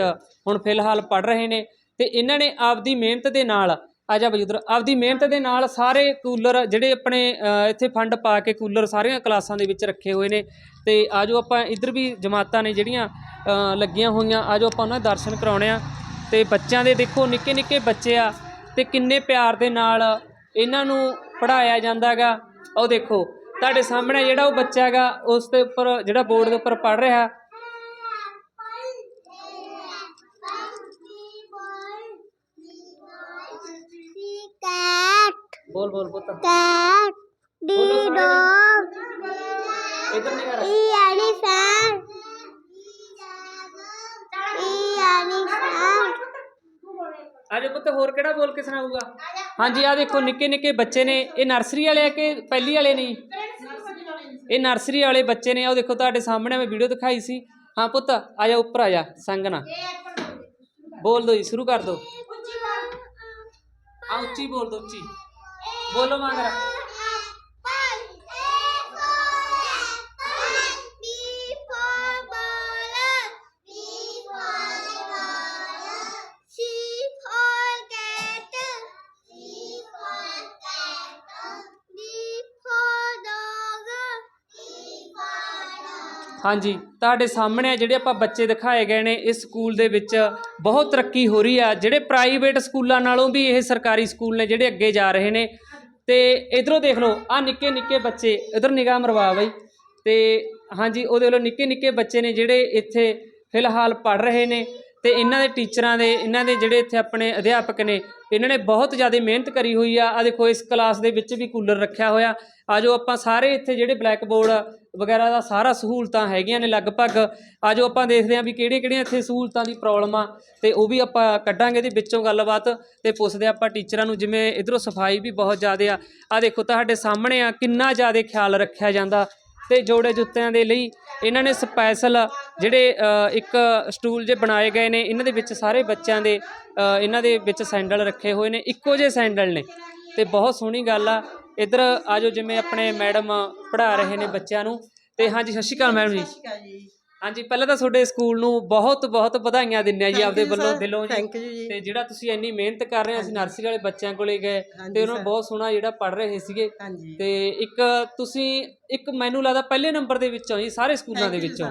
ਹੁਣ ਫਿਲਹਾਲ ਪੜ ਰਹੇ ਨੇ ਤੇ ਇਹਨਾਂ ਨੇ ਆਪਦੀ ਮਿਹਨਤ ਦੇ ਨਾਲ ਆਜਾ ਬਜੂਦਰ ਆਪਦੀ ਮਿਹਨਤ ਦੇ ਨਾਲ ਸਾਰੇ ਕੂਲਰ ਜਿਹੜੇ ਆਪਣੇ ਇੱਥੇ ਫੰਡ ਪਾ ਕੇ ਕੂਲਰ ਸਾਰੀਆਂ ਕਲਾਸਾਂ ਦੇ ਵਿੱਚ ਰੱਖੇ ਹੋਏ ਨੇ ਤੇ ਆਜੋ ਆਪਾਂ ਇੱਧਰ ਵੀ ਜਮਾਤਾਂ ਨੇ ਜਿਹੜੀਆਂ ਲੱਗੀਆਂ ਹੋਈਆਂ ਆਜੋ ਆਪਾਂ ਉਹਨਾਂ ਦੇ ਦਰਸ਼ਨ ਕਰਾਉਣੇ ਆ ਤੇ ਬੱਚਿਆਂ ਦੇ ਦੇਖੋ ਨਿੱਕੇ ਨਿੱਕੇ ਬੱਚੇ ਆ ਤੇ ਕਿੰਨੇ ਪਿਆਰ ਦੇ ਨਾਲ ਇਹਨਾਂ ਨੂੰ ਪੜਾਇਆ ਜਾਂਦਾ ਹੈਗਾ ਉਹ ਦੇਖੋ ਤੁਹਾਡੇ ਸਾਹਮਣੇ ਜਿਹੜਾ ਉਹ ਬੱਚਾ ਹੈਗਾ ਉਸ ਦੇ ਉੱਪਰ ਜਿਹੜਾ ਬੋਰਡ ਦੇ ਉੱਪਰ ਪੜ ਰਿਹਾ। cat, ਬੋਲ ਬੋਲ ਪੁੱਤ। cat, Bolo D ਇਧਰ ਨਹੀਂ ਕਰ E elephant, E elephant, ਆਜੋ ਪੁੱਤ ਹੋਰ ਕਿਹੜਾ ਬੋਲ ਕੇ ਸੁਣਾਊਗਾ? ਹਾਂਜੀ ਆ ਦੇਖੋ ਨਿੱਕੇ ਨਿੱਕੇ ਬੱਚੇ ਨੇ। ਇਹ ਨਰਸਰੀ ਵਾਲੇ ਆ ਕਿ ਪਹਿਲੀ ਵਾਲੇ ਨੇ? ਜੀ? ਇਹ ਨਰਸਰੀ ਵਾਲੇ ਬੱਚੇ ਨੇ। ਉਹ ਦੇਖੋ ਤੁਹਾਡੇ ਸਾਹਮਣੇ ਮੈਂ ਵੀਡੀਓ ਦਿਖਾਈ ਸੀ। ਹਾਂ ਪੁੱਤ ਆ ਜਾ ਉੱਪਰ ਆ ਜਾ ਸੰਗ ਨਾ ਬੋਲ ਦੋ ਜੀ ਸ਼ੁਰੂ ਕਰ ਦੋ। ਆ ਉੱਚੀ ਬੋਲ ਦੋ ਉੱਚੀ। ਬੋਲੋ ਮੰਗਰਾ ਹਾਂਜੀ, ਤੁਹਾਡੇ ਸਾਹਮਣੇ ਆ ਜਿਹੜੇ ਆਪਾਂ ਬੱਚੇ ਦਿਖਾਏ ਗਏ ਨੇ, ਇਸ ਸਕੂਲ ਦੇ ਵਿੱਚ ਬਹੁਤ ਤਰੱਕੀ ਹੋ ਰਹੀ ਆ। ਜਿਹੜੇ ਪ੍ਰਾਈਵੇਟ ਸਕੂਲਾਂ ਨਾਲੋਂ ਵੀ ਇਹ ਸਰਕਾਰੀ ਸਕੂਲ ਨੇ ਜਿਹੜੇ ਅੱਗੇ ਜਾ ਰਹੇ ਨੇ। ਤੇ ਇਧਰੋਂ ਦੇਖ ਲਓ ਆ ਨਿੱਕੇ ਨਿੱਕੇ ਬੱਚੇ, ਇਧਰ ਨਿਗਾਹ ਮਰਵਾ ਬਾਈ। ਤੇ ਹਾਂਜੀ, ਉਹਦੇ ਵੱਲੋਂ ਨਿੱਕੇ ਨਿੱਕੇ ਬੱਚੇ ਨੇ ਜਿਹੜੇ ਇੱਥੇ ਫਿਲਹਾਲ ਪੜ ਰਹੇ ਨੇ। ਤੇ ਇਹਨਾਂ ਦੇ ਟੀਚਰਾਂ ਦੇ, ਇਹਨਾਂ ਦੇ ਜਿਹੜੇ ਇੱਥੇ ਆਪਣੇ ਅਧਿਆਪਕ ਨੇ, ਇਹਨਾਂ ਨੇ ਬਹੁਤ ਜ਼ਿਆਦਾ ਮਿਹਨਤ ਕਰੀ ਹੋਈ ਆ। ਆ ਦੇਖੋ, ਇਸ ਕਲਾਸ ਦੇ ਵਿੱਚ ਵੀ ਕੂਲਰ ਰੱਖਿਆ ਹੋਇਆ। ਆਜੋ ਆਪਾਂ ਸਾਰੇ ਇੱਥੇ ਜਿਹੜੇ ਬਲੈਕ ਬੋਰਡ ਵਗੈਰਾ ਦਾ ਸਾਰਾ ਸਹੂਲਤਾਂ ਹੈਗੀਆਂ ਨੇ ਲਗਭਗ। ਆਜੋ ਆਪਾਂ ਦੇਖਦੇ ਹਾਂ ਵੀ ਕਿਹੜੀਆਂ ਕਿਹੜੀਆਂ ਇੱਥੇ ਸਹੂਲਤਾਂ ਦੀ ਪ੍ਰੋਬਲਮ ਆ, ਤੇ ਉਹ ਵੀ ਆਪਾਂ ਕੱਢਾਂਗੇ ਇਹਦੇ ਵਿੱਚੋਂ ਗੱਲਬਾਤ ਤੇ ਪੁੱਛਦੇ ਆਪਾਂ ਟੀਚਰਾਂ ਨੂੰ ਜਿਵੇਂ ਇਧਰੋਂ ਸਫ਼ਾਈ ਵੀ ਬਹੁਤ ਜ਼ਿਆਦਾ ਆ। ਆ ਦੇਖੋ, ਤੁਹਾਡੇ ਸਾਹਮਣੇ ਆ ਕਿੰਨਾ ਜ਼ਿਆਦਾ ਖਿਆਲ ਰੱਖਿਆ ਜਾਂਦਾ। ਤੇ ਜੋੜੇ ਜੁੱਤਿਆਂ ਦੇ ਲਈ ਇਹਨਾਂ ਨੇ ਸਪੈਸ਼ਲ ਜਿਹੜੇ ਇੱਕ ਸਟੂਲ ਜੇ ਬਣਾਏ ਗਏ ਨੇ, ਇਹਨਾਂ ਦੇ ਵਿੱਚ ਸਾਰੇ ਬੱਚਿਆਂ ਦੇ ਇਹਨਾਂ ਦੇ ਵਿੱਚ ਸੈਂਡਲ ਰੱਖੇ ਹੋਏ ਨੇ, ਇੱਕੋ ਜਿਹੇ ਸੈਂਡਲ ਨੇ। ਤੇ ਬਹੁਤ ਸੋਹਣੀ ਗੱਲ ਆ। ਇੱਧਰ ਆਜੋ ਜਿਵੇਂ ਆਪਣੇ ਮੈਡਮ ਪੜ੍ਹਾ ਰਹੇ ਨੇ ਬੱਚਿਆਂ ਨੂੰ। ਤੇ ਹਾਂਜੀ, ਸਤਿ ਸ਼੍ਰੀ ਅਕਾਲ ਮੈਡਮ ਜੀ। ਹਾਂਜੀ ਪਹਿਲਾਂ ਤਾਂ ਤੁਹਾਡੇ ਸਕੂਲ ਨੂੰ ਬਹੁਤ ਬਹੁਤ ਵਧਾਈਆਂ ਦਿੰਦੇ ਆ ਜੀ ਆਪਦੇ ਵੱਲੋਂ ਦਿਲੋਂ ਜੀ। ਥੈਂਕ ਯੂ ਜੀ। ਤੇ ਜਿਹੜਾ ਤੁਸੀਂ ਇੰਨੀ ਮਿਹਨਤ ਕਰ ਰਹੇ ਹੋ ਅਸੀਂ ਨਰਸਰੀ ਵਾਲੇ ਬੱਚਿਆਂ ਕੋਲੇ ਗਏ ਤੇ ਉਹਨਾਂ। ਬਹੁਤ ਸੋਹਣਾ ਜਿਹੜਾ ਪੜ੍ਹ ਰਹੇ ਸੀਗੇ। ਤੇ ਇੱਕ ਤੁਸੀਂ ਇੱਕ ਮੈਨੂੰ ਲੱਗਦਾ ਪਹਿਲੇ ਨੰਬਰ ਦੇ ਵਿੱਚੋਂ ਜੀ ਸਾਰੇ ਸਕੂਲਾਂ ਦੇ ਵਿੱਚੋਂ।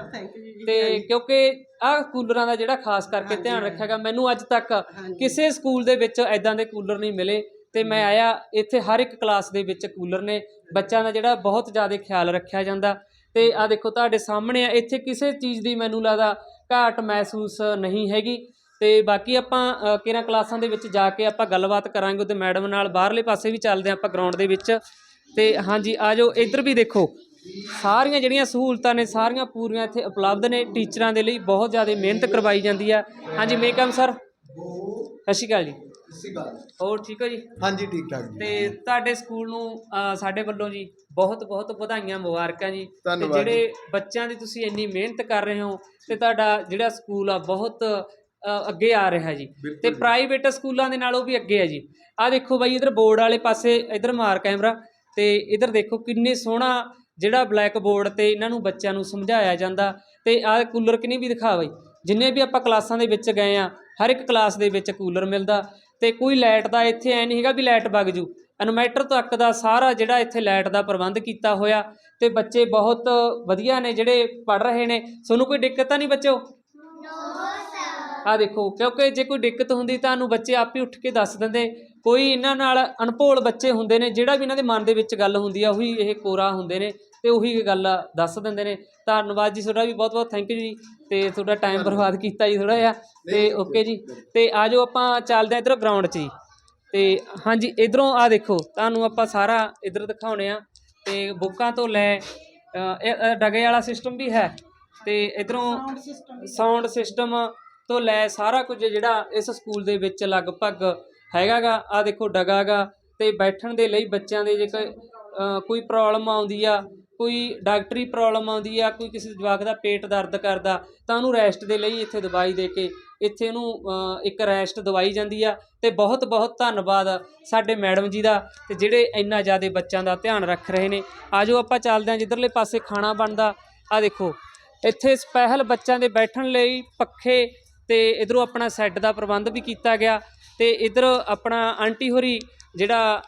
ਤੇ ਕਿਉਂਕਿ ਆਹ ਕੂਲਰਾਂ ਦਾ ਜਿਹੜਾ ਖਾਸ ਕਰਕੇ ਧਿਆਨ। ਰੱਖਿਆਗਾ ਮੈਨੂੰ ਅੱਜ ਤੱਕ। ਕਿਸੇ ਸਕੂਲ ਦੇ ਵਿੱਚ ਐਦਾਂ ਦੇ ਕੂਲਰ ਨਹੀਂ ਮਿਲੇ। ਤੇ ਮੈਂ ਆਇਆ ਇੱਥੇ ਹਰ ਇੱਕ ਕਲਾਸ ਦੇ ਵਿੱਚ ਕੂਲਰ ਨੇ। ਬੱਚਿਆਂ ਦਾ ਜਿਹੜਾ ਬਹੁਤ ਜ਼ਿਆਦਾ ਖਿਆਲ ਰੱਖਿਆ ਜਾਂਦਾ। ਤੇ ਆ ਦੇਖੋ ਤੁਹਾਡੇ ਸਾਹਮਣੇ ਆ ਇੱਥੇ ਕਿਸੇ ਚੀਜ਼ ਦੀ ਮੈਨੂੰ ਲੱਗਦਾ ਘਾਟ ਮਹਿਸੂਸ ਨਹੀਂ ਹੈਗੀ। ਤੇ ਬਾਕੀ ਆਪਾਂ ਅ, ਕਿਹਨਾਂ ਕਲਾਸਾਂ ਦੇ ਵਿੱਚ ਜਾ ਕੇ ਆਪਾਂ ਗੱਲਬਾਤ ਕਰਾਂਗੇ ਉਹਦੇ ਮੈਡਮ ਨਾਲ ਬਾਹਰਲੇ ਪਾਸੇ ਵੀ ਚੱਲਦੇ ਹਾਂ ਆਪਾਂ ਗਰਾਊਂਡ ਦੇ ਵਿੱਚ। ਤੇ ਹਾਂਜੀ ਆਜੋ ਇੱਧਰ ਵੀ ਦੇਖੋ ਸਾਰੀਆਂ ਜਿਹੜੀਆਂ ਸਹੂਲਤਾਂ ਨੇ ਸਾਰੀਆਂ ਪੂਰੀਆਂ ਇੱਥੇ ਉਪਲਬਧ ਨੇ। ਟੀਚਰਾਂ ਦੇ ਲਈ ਬਹੁਤ ਜ਼ਿਆਦਾ ਮਿਹਨਤ ਕਰਵਾਈ ਜਾਂਦੀ ਆ। ਹਾਂਜੀ ਮੇਕਮ ਸਰ। ਸਤਿ ਸ਼੍ਰੀ ਅਕਾਲ ਜੀ। ਸਤਿ ਗੱਲ ਹੋਰ ਠੀਕ ਹੋ ਜੀ? ਹਾਂਜੀ ਠੀਕ ਠਾਕ ਜੀ। ਤੇ ਤੁਹਾਡੇ ਸਕੂਲ ਨੂੰ ਅ, ਸਾਡੇ ਵੱਲੋਂ ਜੀ ਬਹੁਤ ਬਹੁਤ ਵਧਾਈਆਂ ਮੁਬਾਰਕਾਂ ਜੀ। ਤੇ ਧੰਨਵਾਦ ਜੀ। ਜਿਹੜੇ ਬੱਚਿਆਂ ਦੀ ਤੁਸੀਂ ਇੰਨੀ ਮਿਹਨਤ ਕਰ ਰਹੇ ਹੋ ਤੇ ਤੁਹਾਡਾ ਜਿਹੜਾ ਸਕੂਲ ਆ ਬਹੁਤ ਅ, ਅੱਗੇ ਆ ਰਿਹਾ ਜੀ। ਬਿਲਕੁਲ ਤੇ ਜੀ। ਪ੍ਰਾਈਵੇਟ ਸਕੂਲਾਂ ਦੇ ਨਾਲੋਂ ਵੀ ਅੱਗੇ ਹੈ ਜੀ। ਆਹ ਦੇਖੋ ਬਾਈ ਇਧਰ ਬੋਰਡ ਵਾਲੇ ਪਾਸੇ ਇਧਰ ਮਾਰ ਕੈਮਰਾ ਤੇ ਇਧਰ ਦੇਖੋ ਕਿੰਨੇ ਸੋਹਣਾ ਜਿਹੜਾ ਬਲੈਕ ਬੋਰਡ ਤੇ ਇਹਨਾਂ ਨੂੰ ਬੱਚਿਆਂ ਨੂੰ ਸਮਝਾਇਆ ਜਾਂਦਾ। ਤੇ ਆਹ ਕੂਲਰ ਕਿਨੀ ਵੀ ਦਿਖਾ ਬਾਈ ਜਿੰਨੇ ਵੀ ਆਪਾਂ ਕਲਾਸਾਂ ਦੇ ਵਿੱਚ ਗਏ ਆ ਹਰ ਇੱਕ ਕਲਾਸ ਦੇ ਵਿੱਚ ਕੂਲਰ ਮਿਲਦਾ। ਤੇ ਕੋਈ ਲਾਈਟ ਦਾ ਇੱਥੇ ਐ ਨਹੀਂ ਹੈਗਾ ਵੀ ਲਾਈਟ ਵਗ ਜੂ। ਇਨਵਰਟਰ ਤੱਕ ਦਾ ਸਾਰਾ ਜਿਹੜਾ ਇੱਥੇ ਲਾਈਟ ਦਾ ਪ੍ਰਬੰਧ ਕੀਤਾ ਹੋਇਆ ਤੇ ਬੱਚੇ ਬਹੁਤ ਵਧੀਆ ਨੇ, ਜਿਹੜੇ ਪੜ ਰਹੇ ਨੇ। ਤੁਹਾਨੂੰ ਕੋਈ ਦਿੱਕਤ ਤਾਂ ਨਹੀਂ ਬੱਚਿਓ? ਆ ਦੇਖੋ, ਕਿਉਂਕਿ ਜੇ ਕੋਈ ਦਿੱਕਤ ਹੁੰਦੀ ਤੁਹਾਨੂੰ ਬੱਚੇ ਆਪ ਹੀ ਉੱਠ ਕੇ ਦੱਸ ਦਿੰਦੇ। ਕੋਈ ਇਹਨਾਂ ਨਾਲ ਅਣਭੋਲ ਬੱਚੇ ਹੁੰਦੇ ਨੇ, ਜਿਹੜਾ ਵੀ ਇਹਨਾਂ ਦੇ ਮਨ ਦੇ ਵਿੱਚ ਗੱਲ ਹੁੰਦੀ ਆ, ਉਹੀ ਇਹ ਕੋਰਾ ਹੁੰਦੇ ਨੇ ਤੇ ਉਹੀ ਗੱਲ ਦੱਸ ਦਿੰਦੇ ਨੇ। ਧੰਨਵਾਦ ਜੀ ਤੁਹਾਡਾ ਵੀ ਬਹੁਤ ਬਹੁਤ ਥੈਂਕ ਯੂ ਜੀ। ਤੇ ਤੁਹਾਡਾ ਟਾਈਮ ਬਰਬਾਦ ਕੀਤਾ ਜੀ ਥੋੜਾ ਜਿਹਾ। ਤੇ ਓਕੇ ਜੀ। ਤੇ ਆਜੋ ਆਪਾਂ ਚੱਲਦੇ ਆ ਇਧਰ ਗਰਾਊਂਡ 'ਚ ਜੀ। ਤੇ ਹਾਂਜੀ ਇਧਰੋਂ ਆ ਦੇਖੋ ਤੁਹਾਨੂੰ ਆਪਾਂ ਸਾਰਾ ਇਧਰ ਦਿਖਾਉਣੇ ਆ ਤੇ ਬੁੱਕਾਂ ਤੋਂ ਲੈ ਡਗੇ ਵਾਲਾ ਸਿਸਟਮ ਵੀ ਹੈ। ਤੇ ਇਧਰੋਂ ਸਾਊਂਡ ਸਿਸਟਮ ਤੋਂ ਲੈ ਸਾਰਾ ਕੁਝ ਜਿਹੜਾ ਇਸ ਸਕੂਲ ਦੇ ਵਿੱਚ ਲਗਭਗ ਹੈਗਾਗਾ ਆ ਦੇਖੋ ਡਗਾਗਾ। ਤੇ ਬੈਠਣ ਦੇ ਲਈ ਬੱਚਿਆਂ ਦੇ ਜੇ ਕੋਈ ਪ੍ਰੋਬਲਮ ਆਉਂਦੀ ਆ ਕੋਈ ਡਾਕਟਰੀ ਪ੍ਰੋਬਲਮ ਆਉਂਦੀ ਆ, ਕੋਈ ਕਿਸੇ ਜਵਾਕ ਦਾ ਪੇਟ ਦਰਦ ਕਰਦਾ, ਤਾਂ ਉਹਨੂੰ ਰੈਸਟ ਦੇ ਲਈ ਇੱਥੇ ਦਵਾਈ ਦੇ ਕੇ, ਇੱਥੇ ਉਹਨੂੰ ਇੱਕ ਰੈਸਟ ਦਵਾਈ ਜਾਂਦੀ ਆ। ਤੇ ਬਹੁਤ ਬਹੁਤ ਧੰਨਵਾਦ ਸਾਡੇ ਮੈਡਮ ਜੀ ਦਾ ਤੇ ਜਿਹੜੇ ਇੰਨਾ ਜ਼ਿਆਦਾ ਬੱਚਿਆਂ ਦਾ ਧਿਆਨ ਰੱਖ ਰਹੇ ਨੇ। ਆਜੋ ਆਪਾਂ ਚੱਲਦੇ ਹਾਂ ਜਿੱਧਰਲੇ ਪਾਸੇ ਖਾਣਾ ਬਣਦਾ। ਆ ਦੇਖੋ, ਇੱਥੇ ਸਪੈਸ਼ਲ ਬੱਚਿਆਂ ਦੇ ਬੈਠਣ ਲਈ ਪੱਖੇ ਤੇ ਇਧਰੋਂ ਆਪਣਾ ਸੈੱਟ ਦਾ ਪ੍ਰਬੰਧ ਵੀ ਕੀਤਾ ਗਿਆ ਤੇ ਇਧਰ ਆਪਣਾ ਆਂਟੀ ਹੋਰੀ ਜਿਹੜਾ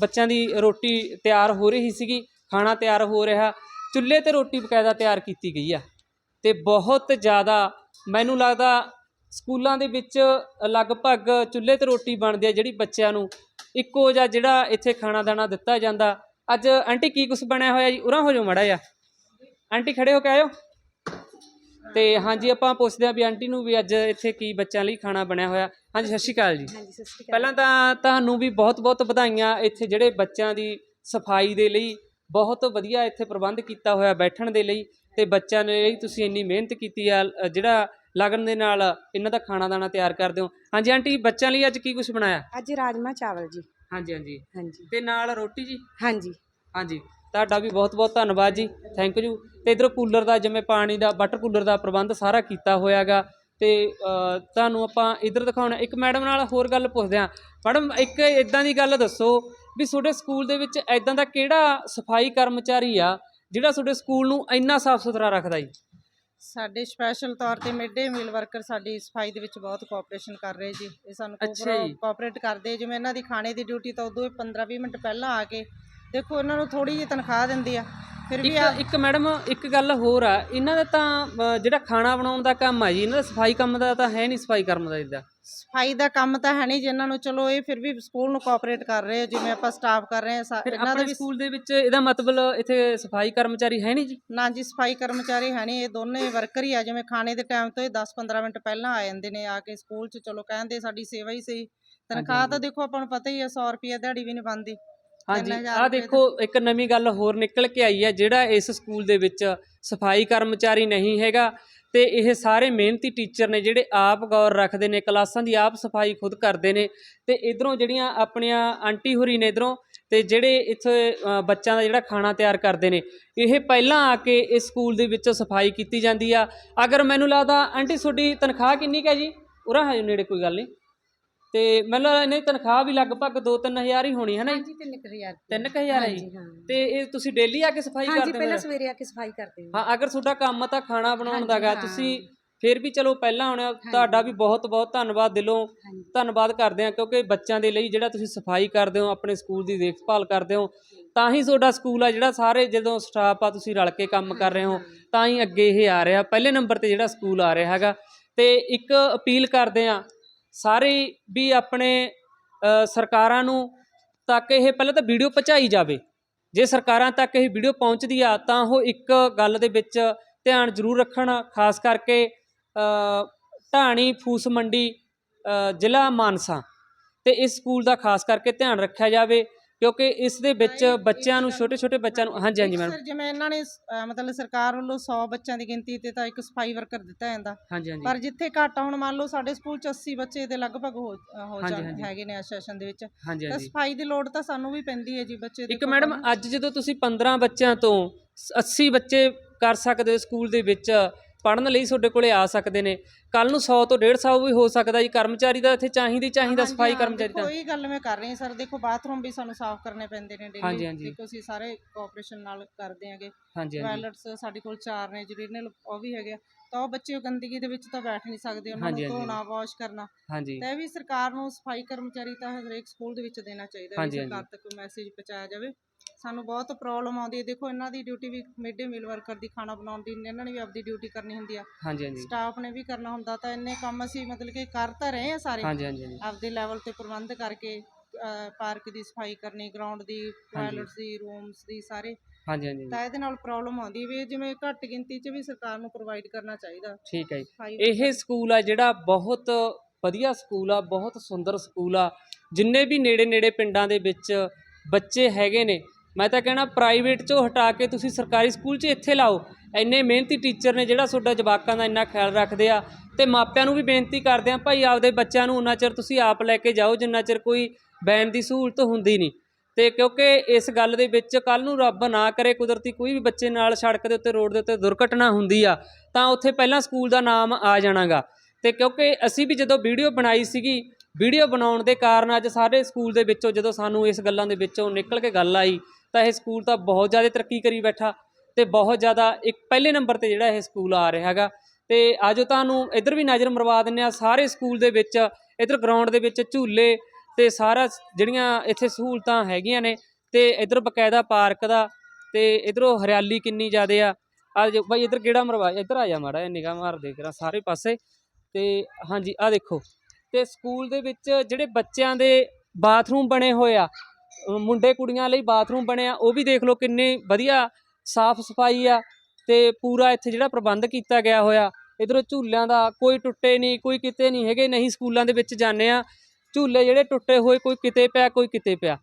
ਬੱਚਿਆਂ ਦੀ ਰੋਟੀ ਤਿਆਰ ਹੋ ਰਹੀ ਸੀਗੀ। ਖਾਣਾ ਤਿਆਰ ਹੋ ਰਿਹਾ ਚੁੱਲ੍ਹੇ ਤੇ ਰੋਟੀ ਬਕਾਇਦਾ ਤਿਆਰ ਕੀਤੀ ਗਈ ਆ। ਤੇ ਬਹੁਤ ਜ਼ਿਆਦਾ ਮੈਨੂੰ ਲੱਗਦਾ ਸਕੂਲਾਂ ਦੇ ਵਿੱਚ ਲਗਭਗ ਚੁੱਲ੍ਹੇ ਤੇ ਰੋਟੀ ਬਣਦੀ ਆ ਜਿਹੜੀ ਬੱਚਿਆਂ ਨੂੰ ਇੱਕੋ ਜਿਹਾ ਜਿਹੜਾ ਇੱਥੇ ਖਾਣਾ ਦਾਣਾ ਦਿੱਤਾ ਜਾਂਦਾ। ਅੱਜ ਆਂਟੀ ਕੀ ਕੁਛ ਬਣਿਆ ਹੋਇਆ ਜੀ? ਉਰਾਂ ਹੋ ਜਾਓ ਮੜਾ ਜਿਹਾ। ਆਂਟੀ ਖੜੇ ਹੋ ਕੇ ਆਇਓ। ਤੇ ਹਾਂਜੀ ਆਪਾਂ ਪੁੱਛਦੇ ਆ ਵੀ ਆਂਟੀ ਨੂੰ ਵੀ ਅੱਜ ਇੱਥੇ ਕੀ ਬੱਚਿਆਂ ਲਈ ਖਾਣਾ ਬਣਿਆ ਹੋਇਆ। ਹਾਂਜੀ ਸਤਿ ਸ਼੍ਰੀ ਅਕਾਲ ਜੀ। ਹਾਂਜੀ ਸਤਿ ਸ਼੍ਰੀ ਅਕਾਲ। ਪਹਿਲਾਂ ਤਾਂ ਤੁਹਾਨੂੰ ਵੀ ਬਹੁਤ-ਬਹੁਤ ਵਧਾਈਆਂ ਇੱਥੇ ਜਿਹੜੇ ਬੱਚਿਆਂ ਦੀ ਸਫ਼ਾਈ ਦੇ ਲਈ ਬਹੁਤ ਵਧੀਆ ਇੱਥੇ ਪ੍ਰਬੰਧ ਕੀਤਾ ਹੋਇਆ ਬੈਠਣ ਦੇ ਲਈ ਤੇ ਬੱਚਿਆਂ ਦੇ ਲਈ ਤੁਸੀਂ ਇੰਨੀ ਮਿਹਨਤ ਕੀਤੀ ਆ ਜਿਹੜਾ ਲਗਨ ਦੇ ਨਾਲ ਇਹਨਾਂ ਦਾ ਖਾਣਾ ਦਾਣਾ ਤਿਆਰ ਕਰਦੇ ਹੋ। ਹਾਂਜੀ ਆਂਟੀ ਬੱਚਿਆਂ ਲਈ ਅੱਜ ਕੀ ਕੁਝ ਬਣਾਇਆ? ਅੱਜ ਰਾਜਮਾ ਚਾਵਲ ਜੀ। ਹਾਂਜੀ ਹਾਂਜੀ। ਹਾਂਜੀ। ਤੇ ਨਾਲ ਰੋਟੀ ਜੀ? ਹਾਂਜੀ। ਹਾਂਜੀ। ਤੁਹਾਡਾ ਵੀ ਬਹੁਤ ਬਹੁਤ ਧੰਨਵਾਦ ਜੀ। ਥੈਂਕ ਯੂ ਤੇ ਇਧਰ ਕੂਲਰ ਦਾ ਜਿਵੇਂ ਪਾਣੀ ਦਾ ਵਾਟਰ ਕੂਲਰ ਦਾ ਪ੍ਰਬੰਧ ਸਾਰਾ ਕੀਤਾ ਹੋਇਆਗਾ ਤੇ ਤੁਹਾਨੂੰ ਆਪਾਂ ਇਧਰ ਦਿਖਾਉਣਾ। ਇੱਕ ਮੈਡਮ ਨਾਲ ਹੋਰ ਗੱਲ ਪੁੱਛਦੇ ਹਾਂ। ਮੈਡਮ ਇੱਕ ਇਦਾਂ ਦੀ ਗੱਲ ਦੱਸੋ ਵੀ ਤੁਹਾਡੇ ਸਕੂਲ ਦੇ ਵਿੱਚ ਇਦਾਂ ਦਾ ਕਿਹੜਾ ਸਫ਼ਾਈ ਕਰਮਚਾਰੀ ਆ ਜਿਹੜਾ ਤੁਹਾਡੇ ਸਕੂਲ ਨੂੰ ਇੰਨਾ ਸਾਫ਼ ਸੁਥਰਾ ਰੱਖਦਾ ਜੀ? ਸਾਡੇ ਸਪੈਸ਼ਲ ਤੌਰ ਤੇ ਮਿਡ ਡੇ ਮੀਲ ਵਰਕਰ ਸਾਡੀ ਸਫ਼ਾਈ ਦੇ ਵਿੱਚ ਬਹੁਤ ਕੋਆਪਰੇਸ਼ਨ ਕਰ ਰਹੇ ਜੀ। ਇਹ ਸਾਨੂੰ ਅੱਛਾ ਜੀ। ਕੋਆਪਰੇਟ ਕਰਦੇ ਜਿਵੇਂ ਇਹਨਾਂ ਦੀ ਖਾਣੇ ਦੀ ਡਿਊਟੀ ਤਾਂ ਉਦੋਂ 15-20 ਮਿੰਟ ਪਹਿਲਾਂ ਆ ਕੇ ਦੇਖੋ ਇਹਨਾਂ ਨੂੰ ਥੋੜੀ ਜਿਹੀ ਤਨਖਾਹ ਦਿੰਦੀ ਆ ਫਿਰ ਵੀ ਇੱਕ ਇੱਕ ਮੈਡਮ ਇੱਕ ਗੱਲ ਹੋਰ ਆ ਇਹਨਾਂ ਦਾ ਤਾਂ ਜਿਹੜਾ ਖਾਣਾ ਬਣਾਉਣ ਦਾ ਕੰਮ ਆ ਜੀ ਇਹਨਾਂ ਦਾ ਸਫ਼ਾਈ ਕੰਮ ਦਾ ਤਾਂ ਹੈ ਨਹੀਂ ਸਫ਼ਾਈ ਕਰਮ ਦਾ ਇਦਾਂ ਸਫ਼ਾਈ ਦਾ ਕੰਮ ਤਾਂ ਹੈ ਨਹੀਂ ਜਿਨ੍ਹਾਂ ਨੂੰ ਚਲੋ ਇਹ ਫਿਰ ਵੀ ਸਕੂਲ ਨੂੰ ਕੋਆਪਰੇਟ ਕਰ ਰਹੇ ਆ ਜਿਵੇਂ ਆਪਾਂ ਸਟਾਫ ਕਰ ਰਹੇ ਫਿਰ ਇਹਨਾਂ ਦਾ ਵੀ ਸਕੂਲ ਦੇ ਵਿੱਚ ਇਹਦਾ ਮਤਲਬ ਇੱਥੇ ਸਫ਼ਾਈ ਕਰਮਚਾਰੀ ਹੈ ਨਹੀਂ ਜੀ? ਨਾ ਜੀ ਸਫ਼ਾਈ ਕਰਮਚਾਰੀ ਹੈ ਨਹੀਂ ਇਹ ਦੋਨੇ ਵਰਕਰ ਹੀ ਆ ਜਿਵੇਂ ਖਾਣੇ ਦੇ ਟਾਈਮ ਤੋਂ ਇਹ 10-15 ਮਿੰਟ ਪਹਿਲਾਂ ਆ ਜਾਂਦੇ ਨੇ ਆ ਕੇ ਸਕੂਲ 'ਚ ਚਲੋ ਕਹਿੰਦੇ ਸਾਡੀ ਸੇਵਾ ਹੀ ਸਹੀ ਤਨਖਾਹ ਤਾਂ ਦੇਖੋ ਆਪਾਂ ਨੂੰ ਪਤਾ ਹੀ ਆ 100 ਰੁਪਏ ਦਿਹਾੜੀ ਵੀ ਨਹੀਂ ਬਣਦੀ। ਹਾਂਜੀ ਆ ਦੇਖੋ ਇੱਕ ਨਵੀਂ ਗੱਲ ਹੋਰ ਨਿਕਲ ਕੇ ਆਈ ਹੈ ਜਿਹੜਾ ਇਸ ਸਕੂਲ ਦੇ ਵਿੱਚ ਸਫ਼ਾਈ ਕਰਮਚਾਰੀ ਨਹੀਂ ਹੈਗਾ ਤੇ ਇਹ ਸਾਰੇ ਮਿਹਨਤੀ ਟੀਚਰ ਨੇ ਜਿਹੜੇ ਆਪ ਗੌਰ ਰੱਖਦੇ ਨੇ ਕਲਾਸਾਂ ਦੀ ਆਪ ਸਫ਼ਾਈ ਖੁਦ ਕਰਦੇ ਨੇ ਤੇ ਇਧਰੋਂ ਜਿਹੜੀਆਂ ਆਪਣੀਆਂ ਆਂਟੀ ਹੋਰੀ ਨੇ ਇਧਰੋਂ ਤੇ ਜਿਹੜੇ ਇੱਥੇ ਬੱਚਿਆਂ ਦਾ ਜਿਹੜਾ ਖਾਣਾ ਤਿਆਰ ਕਰਦੇ ਨੇ ਇਹ ਪਹਿਲਾਂ ਆ ਕੇ ਇਸ ਸਕੂਲ ਦੇ ਵਿੱਚ ਸਫ਼ਾਈ ਕੀਤੀ ਜਾਂਦੀ ਆ। ਅਗਰ ਮੈਨੂੰ ਲੱਗਦਾ ਆਂਟੀ ਤੁਹਾਡੀ ਤਨਖਾਹ ਕਿੰਨੀ ਕੁ ਹੈ ਜੀ? ਉਰਾ ਹੈ ਨੇੜੇ ਕੋਈ ਗੱਲ ਨਹੀਂ। ਤੇ ਮੈਨੂੰ ਲੱਗਦਾ ਇਹਨਾਂ ਦੀ ਤਨਖਾਹ ਵੀ ਲਗਭਗ 2-3000 ਹੀ ਹੋਣੀ ਹੈ ਨਾ ਹਾਂਜੀ 3000 ਤਿੰਨ ਕੁ ਹਜ਼ਾਰ ਹੈ? ਜੀ ਹਾਂ। ਤੇ ਇਹ ਤੁਸੀਂ ਡੇਲੀ ਆ ਕੇ ਸਫ਼ਾਈ ਹਾਂਜੀ ਕਰਦੇ ਪਹਿਲਾਂ ਹੋ ਸਵੇਰੇ ਆ ਕੇ ਸਫ਼ਾਈ ਕਰਦੇ ਹਾਂ। ਹਾਂ ਅਗਰ ਤੁਹਾਡਾ ਕੰਮ ਤਾਂ ਖਾਣਾ ਬਣਾਉਣ ਦਾਗਾ ਹਾਂ। ਤੁਸੀਂ ਫਿਰ ਵੀ ਚਲੋ ਪਹਿਲਾਂ ਆਉਣਾ ਤੁਹਾਡਾ ਵੀ ਬਹੁਤ ਬਹੁਤ ਧੰਨਵਾਦ ਦਿਲੋਂ ਹਾਂਜੀ। ਧੰਨਵਾਦ ਕਰਦੇ ਹਾਂ ਕਿਉਂਕਿ ਬੱਚਿਆਂ ਦੇ ਲਈ ਜਿਹੜਾ ਤੁਸੀਂ ਸਫ਼ਾਈ ਕਰਦੇ ਹੋ ਆਪਣੇ ਸਕੂਲ ਦੀ ਦੇਖਭਾਲ ਕਰਦੇ ਹੋ ਤਾਂ ਹੀ ਤੁਹਾਡਾ ਸਕੂਲ ਆ ਜਿਹੜਾ ਸਾਰੇ ਜਦੋਂ ਸਟਾਫ ਆ ਤੁਸੀਂ ਰਲ ਕੇ ਕੰਮ ਕਰ ਰਹੇ ਹੋ ਤਾਂ ਹੀ ਅੱਗੇ ਇਹ ਆ ਰਿਹਾ। ਪਹਿਲੇ ਨੰਬਰ ਤੇ ਜਿਹੜਾ ਸਕੂਲ ਆ ਰਿਹਾ ਹੈਗਾ। ਤੇ ਇੱਕ ਅਪੀਲ ਕਰਦੇ ਆ ਸਾਰੇ ਵੀ ਆਪਣੇ ਸਰਕਾਰਾਂ ਨੂੰ ਤੱਕ ਇਹ ਪਹਿਲਾਂ ਤਾਂ ਵੀਡੀਓ ਪਹੁੰਚਾਈ ਜਾਵੇ। ਜੇ ਸਰਕਾਰਾਂ ਤੱਕ ਇਹ ਵੀਡੀਓ ਪਹੁੰਚਦੀ ਆ, ਤਾਂ ਉਹ ਇੱਕ ਗੱਲ ਦੇ ਵਿੱਚ ਧਿਆਨ ਜ਼ਰੂਰ ਰੱਖਣ, ਖਾਸ ਕਰਕੇ ਢਾਣੀ, ਫੂਸ ਮੰਡੀ ਜ਼ਿਲ੍ਹਾ ਮਾਨਸਾ। ਤੇ ਇਸ ਸਕੂਲ ਦਾ ਖਾਸ ਕਰਕੇ ਧਿਆਨ ਰੱਖਿਆ ਜਾਵੇ। ਕਿਉਂਕਿ ਇਸ ਦੇ ਵਿੱਚ ਬੱਚਿਆਂ ਨੂੰ ਛੋਟੇ ਛੋਟੇ ਬੱਚਿਆਂ ਨੂੰ ਹਾਂਜੀ ਹਾਂਜੀ ਮੈਡਮ। ਸਰ ਜਿਵੇਂ ਇਹਨਾਂ ਨੇ ਅਹ, ਮਤਲਬ ਸਰਕਾਰ ਵੱਲੋਂ 100 ਬੱਚਿਆਂ ਦੀ ਗਿਣਤੀ ਤੇ ਤਾਂ ਇੱਕ ਸਫ਼ਾਈ ਵਰਕਰ ਦਿੱਤਾ ਜਾਂਦਾ। ਹਾਂਜੀ ਹਾਂਜੀ। ਪਰ ਜਿੱਥੇ ਘੱਟ ਆ, ਹੁਣ ਮੰਨ ਲਓ ਸਾਡੇ ਸਕੂਲ 'ਚ 80 ਬੱਚੇ ਦੇ ਲਗਭਗ ਹੋ ਅਹ, ਹੋ ਹਾਂਜੀ, ਜਾਂ ਹਾਂਜੀ। ਹੈਗੇ ਨੇ ਇਸ ਸੈਸ਼ਨ ਦੇ ਵਿੱਚ। ਹਾਂਜੀ ਤਾਂ ਹਾਂਜੀ। ਸਫ਼ਾਈ ਦੀ ਲੋੜ ਤਾਂ ਸਾਨੂੰ ਵੀ ਪੈਂਦੀ ਹੈ ਜੀ ਬੱਚੇ ਇੱਕ ਮੈਡਮ ਅੱਜ ਜਦੋਂ ਤੁਸੀਂ 15 ਬੱਚਿਆਂ ਤੋਂ 80 ਬੱਚੇ ਕਰ ਸਕਦੇ ਹੋ ਸਕੂਲ ਦੇ ਵਿੱਚ ਪੜਨ ਲਈ ਤੁਹਾਡੇ ਕੋਲੇ ਆ ਸਕਦੇ ਨੇ। ਕੱਲ ਨੂੰ 100 ਤੋਂ 150 ਵੀ ਹੋ ਸਕਦਾ ਜੀ ਕਰਮਚਾਰੀ ਦਾ ਇੱਥੇ ਚਾਹੀਦੀ ਚਾਹੀਦਾ ਹਾਂਜੀ, ਸਫ਼ਾਈ ਹਾਂ, ਕਰਮਚਾਰੀ ਦੇਖੋ ਦਾ। ਇਹ ਗੱਲ ਮੈਂ ਕਰ ਰਹੀ ਹਾਂ ਸਰ। ਦੇਖੋ ਬਾਥਰੂਮ ਵੀ ਸਾਨੂੰ ਸਾਫ਼ ਕਰਨੇ ਪੈਂਦੇ ਨੇ ਹਾਂਜੀ, ਡੇਲੀ ਹਾਂਜੀ। ਦੇਖੋ ਅਸੀਂ ਸਾਰੇ ਕੋਆਪਰੇਸ਼ਨ ਨਾਲ ਕਰਦੇ ਆਂਗੇ ਹਾਂਜੀ ਹਾਂਜੀ। ਟਾਇਲਟਸ ਸਾਡੇ ਕੋਲ ਚਾਰ ਨੇ ਜਰੀਨਲ ਉਹ ਵੀ ਹੈਗੇ ਆ। ਤਾਂ ਉਹ ਬੱਚੇ ਗੰਦਗੀ ਦੇ ਵਿੱਚ ਤਾਂ ਬੈਠ ਨਹੀਂ ਸਕਦੇ ਉਹਨਾਂ ਹਾਂਜੀ, ਨੂੰ ਹਾਂਜੀ। ਧੋਣਾ ਵਾਸ਼ ਕਰਨਾ। ਹਾਂਜੀ। ਤਾਂ ਇਹ ਵੀ ਸਰਕਾਰ ਨੂੰ ਸਫ਼ਾਈ ਕਰਮਚਾਰੀ ਤਾਂ ਹਰੇਕ ਸਕੂਲ ਦੇ ਵਿੱਚ ਦੇਣਾ ਚਾਹੀਦਾ ਹਾਂਜੀ, ਵੀ ਸਰਕਾਰ ਤੱਕ ਮੈਸੇਜ ਪਹੁੰਚਾਇਆ ਜਾਵੇ। ਸਾਨੂੰ ਬਹੁਤ ਪ੍ਰੋਬਲਮ ਆਉਂਦੀ ਹੈ। ਦੇਖੋ ਇਹਨਾਂ ਦੀ ਡਿਊਟੀ ਵੀ ਮਿਡ ਡੇ ਮੀਲ ਵਰਕਰ ਦੀ ਖਾਣਾ ਬਣਾਉਣ ਦੀ ਇਹਨਾਂ ਨੇ ਵੀ ਆਪਦੀ ਡਿਊਟੀ ਕਰਨੀ ਹੁੰਦੀ ਆ। ਹਾਂਜੀ ਹਾਂਜੀ। ਸਟਾਫ ਨੇ ਵੀ ਕਰਨਾ ਹੁੰਦਾ ਤਾਂ ਇੰਨੇ ਕੰਮ ਅਸੀਂ ਮਤਲਬ ਕਿ ਕਰ ਤਾਂ ਰਹੇ ਆ ਸਾਰੇ। ਹਾਂਜੀ ਹਾਂਜੀ ਹਾਂਜੀ। ਆਪਦੇ ਲੈਵਲ ਤੇ ਪ੍ਰਬੰਧ ਕਰਕੇ ਪਾਰਕ ਦੀ ਸਫ਼ਾਈ ਕਰਨੀ ਗਰਾਊਂਡ ਦੀ ਟਾਇਲਟਸ ਦੀ ਰੂਮਸ ਦੀ ਸਾਰੇ। ਹਾਂਜੀ ਹਾਂਜੀ ਤਾਂ ਇਹਦੇ ਨਾਲ ਪ੍ਰੋਬਲਮ ਆਉਂਦੀ ਵੀ ਜਿਵੇਂ ਘੱਟ ਗਿਣਤੀ 'ਚ ਵੀ ਸਰਕਾਰ ਨੂੰ ਪ੍ਰੋਵਾਈਡ ਕਰਨਾ ਚਾਹੀਦਾ। ਠੀਕ ਹੈ ਜੀ। ਇਹ ਸਕੂਲ ਆ ਜਿਹੜਾ ਬਹੁਤ ਵਧੀਆ ਸਕੂਲ ਆ ਬਹੁਤ ਸੁੰਦਰ ਸਕੂਲ ਆ। ਜਿੰਨੇ ਵੀ ਨੇੜੇ ਨੇੜੇ ਪਿੰਡਾਂ ਦੇ ਵਿੱਚ ਬੱਚੇ ਹੈਗੇ ਨੇ ਮੈਂ ਤਾਂ ਕਹਿਣਾ ਪ੍ਰਾਈਵੇਟ ਚੋਂ ਹਟਾ ਕੇ ਤੁਸੀਂ ਸਰਕਾਰੀ ਸਕੂਲ 'ਚ ਇੱਥੇ ਲਾਓ। ਇੰਨੇ ਮਿਹਨਤੀ ਟੀਚਰ ਨੇ ਜਿਹੜਾ ਤੁਹਾਡਾ ਜਵਾਕਾਂ ਦਾ ਇੰਨਾ ਖਿਆਲ ਰੱਖਦੇ ਆ ਤੇ ਮਾਪਿਆਂ ਨੂੰ ਵੀ ਬੇਨਤੀ ਕਰਦੇ ਆ ਭਾਈ ਆਪਦੇ ਬੱਚਿਆਂ ਨੂੰ ਉਨਾ ਚਿਰ ਤੁਸੀਂ ਆਪ ਲੈ ਕੇ ਜਾਓ ਜਿੰਨਾ ਚਿਰ ਕੋਈ ਬੈਨ ਦੀ ਸਹੂਲਤ ਹੁੰਦੀ ਨਹੀਂ। ਤੇ ਕਿਉਂਕਿ ਇਸ ਗੱਲ ਦੇ ਵਿੱਚ ਕੱਲ ਨੂੰ ਰੱਬ ਨਾ ਕਰੇ, ਕੁਦਰਤੀ ਕੋਈ ਵੀ ਬੱਚੇ ਨਾਲ ਸੜਕ ਦੇ ਉੱਤੇ, ਰੋਡ ਦੇ ਉੱਤੇ ਦੁਰਘਟਨਾ ਹੁੰਦੀ ਆ, ਤਾਂ ਉੱਥੇ ਪਹਿਲਾਂ ਸਕੂਲ ਦਾ ਨਾਮ ਆ ਜਾਣਾਗਾ। ਤੇ ਕਿਉਂਕਿ ਅਸੀਂ ਵੀ ਜਦੋਂ ਵੀਡੀਓ ਬਣਾਈ ਸੀਗੀ, ਵੀਡੀਓ ਬਣਾਉਣ ਦੇ ਕਾਰਨ ਅੱਜ ਸਾਰੇ ਸਕੂਲ ਦੇ ਵਿੱਚੋਂ ਜਦੋਂ ਸਾਨੂੰ ਇਸ ਗੱਲਾਂ ਦੇ ਵਿੱਚੋਂ ਨਿਕਲ ਕੇ ਗੱਲ ਆਈ, ਤਾਂ ਇਹ ਸਕੂਲ ਤਾਂ ਬਹੁਤ ਜ਼ਿਆਦਾ ਤਰੱਕੀ ਕਰੀ ਬੈਠਾ ਤੇ ਬਹੁਤ ਜ਼ਿਆਦਾ ਇੱਕ ਪਹਿਲੇ ਨੰਬਰ ਤੇ ਜਿਹੜਾ ਇਹ ਸਕੂਲ ਆ ਰਿਹਾ ਹੈਗਾ। ਤੇ ਆਜੋ ਤੁਹਾਨੂੰ ਇੱਧਰ ਵੀ ਨਜ਼ਰ ਮਰਵਾ ਦਿੰਨੇ ਆ, ਸਾਰੇ ਸਕੂਲ ਦੇ ਵਿੱਚ, ਇੱਧਰ ਗਰਾਊਂਡ ਦੇ ਵਿੱਚ ਝੂਲੇ ਤੇ ਸਾਰਾ ਜਿਹੜੀਆਂ ਇੱਥੇ ਸਹੂਲਤਾਂ ਹੈਗੀਆਂ ਨੇ ਤੇ ਇੱਧਰ ਬਕਾਇਦਾ ਪਾਰਕ ਦਾ ਤੇ ਇਧਰੋਂ ਹਰਿਆਲੀ ਕਿੰਨੀ ਜ਼ਿਆਦੇ ਆ। ਆ ਜੋ, ਬਾਈ ਇੱਧਰ ਕਿਹੜਾ ਮਰਵਾ, ਇੱਧਰ ਆ ਜਾ ਮਾੜਾ ਨਿਗਾਹ ਮਾਰ ਦੇ ਕਰਾਂ ਸਾਰੇ ਪਾਸੇ। ਤੇ ਹਾਂਜੀ ਆ ਦੇਖੋ। ਤੇ ਸਕੂਲ ਦੇ ਵਿੱਚ ਜਿਹੜੇ ਬੱਚਿਆਂ ਦੇ ਬਾਥਰੂਮ ਬਣੇ ਹੋਏ ਆ ਮੁੰਡੇ ਕੁੜੀਆਂ ਲਈ ਬਾਥਰੂਮ ਬਣੇ ਆ, ਉਹ ਵੀ ਦੇਖ ਲਓ ਕਿੰਨੇ ਵਧੀਆ ਸਾਫ਼ ਸਫ਼ਾਈ ਆ ਤੇ ਪੂਰਾ ਇੱਥੇ ਜਿਹੜਾ ਪ੍ਰਬੰਧ ਕੀਤਾ ਗਿਆ ਹੋਇਆ। ਇਧਰੋਂ ਝੂਲਿਆਂ ਦਾ ਕੋਈ ਟੁੱਟੇ ਨਹੀਂ, ਕੋਈ ਕਿਤੇ ਨਹੀਂ ਹੈਗੇ, ਨਹੀਂ ਸਕੂਲਾਂ ਦੇ ਵਿੱਚ ਜਾਂਦੇ ਆ। ਝੂਲੇ ਜਿਹੜੇ ਟੁੱਟੇ ਹੋਏ ਕੋਈ ਕਿਤੇ ਪਿਆ, ਕੋਈ ਕਿਤੇ ਪਿਆ।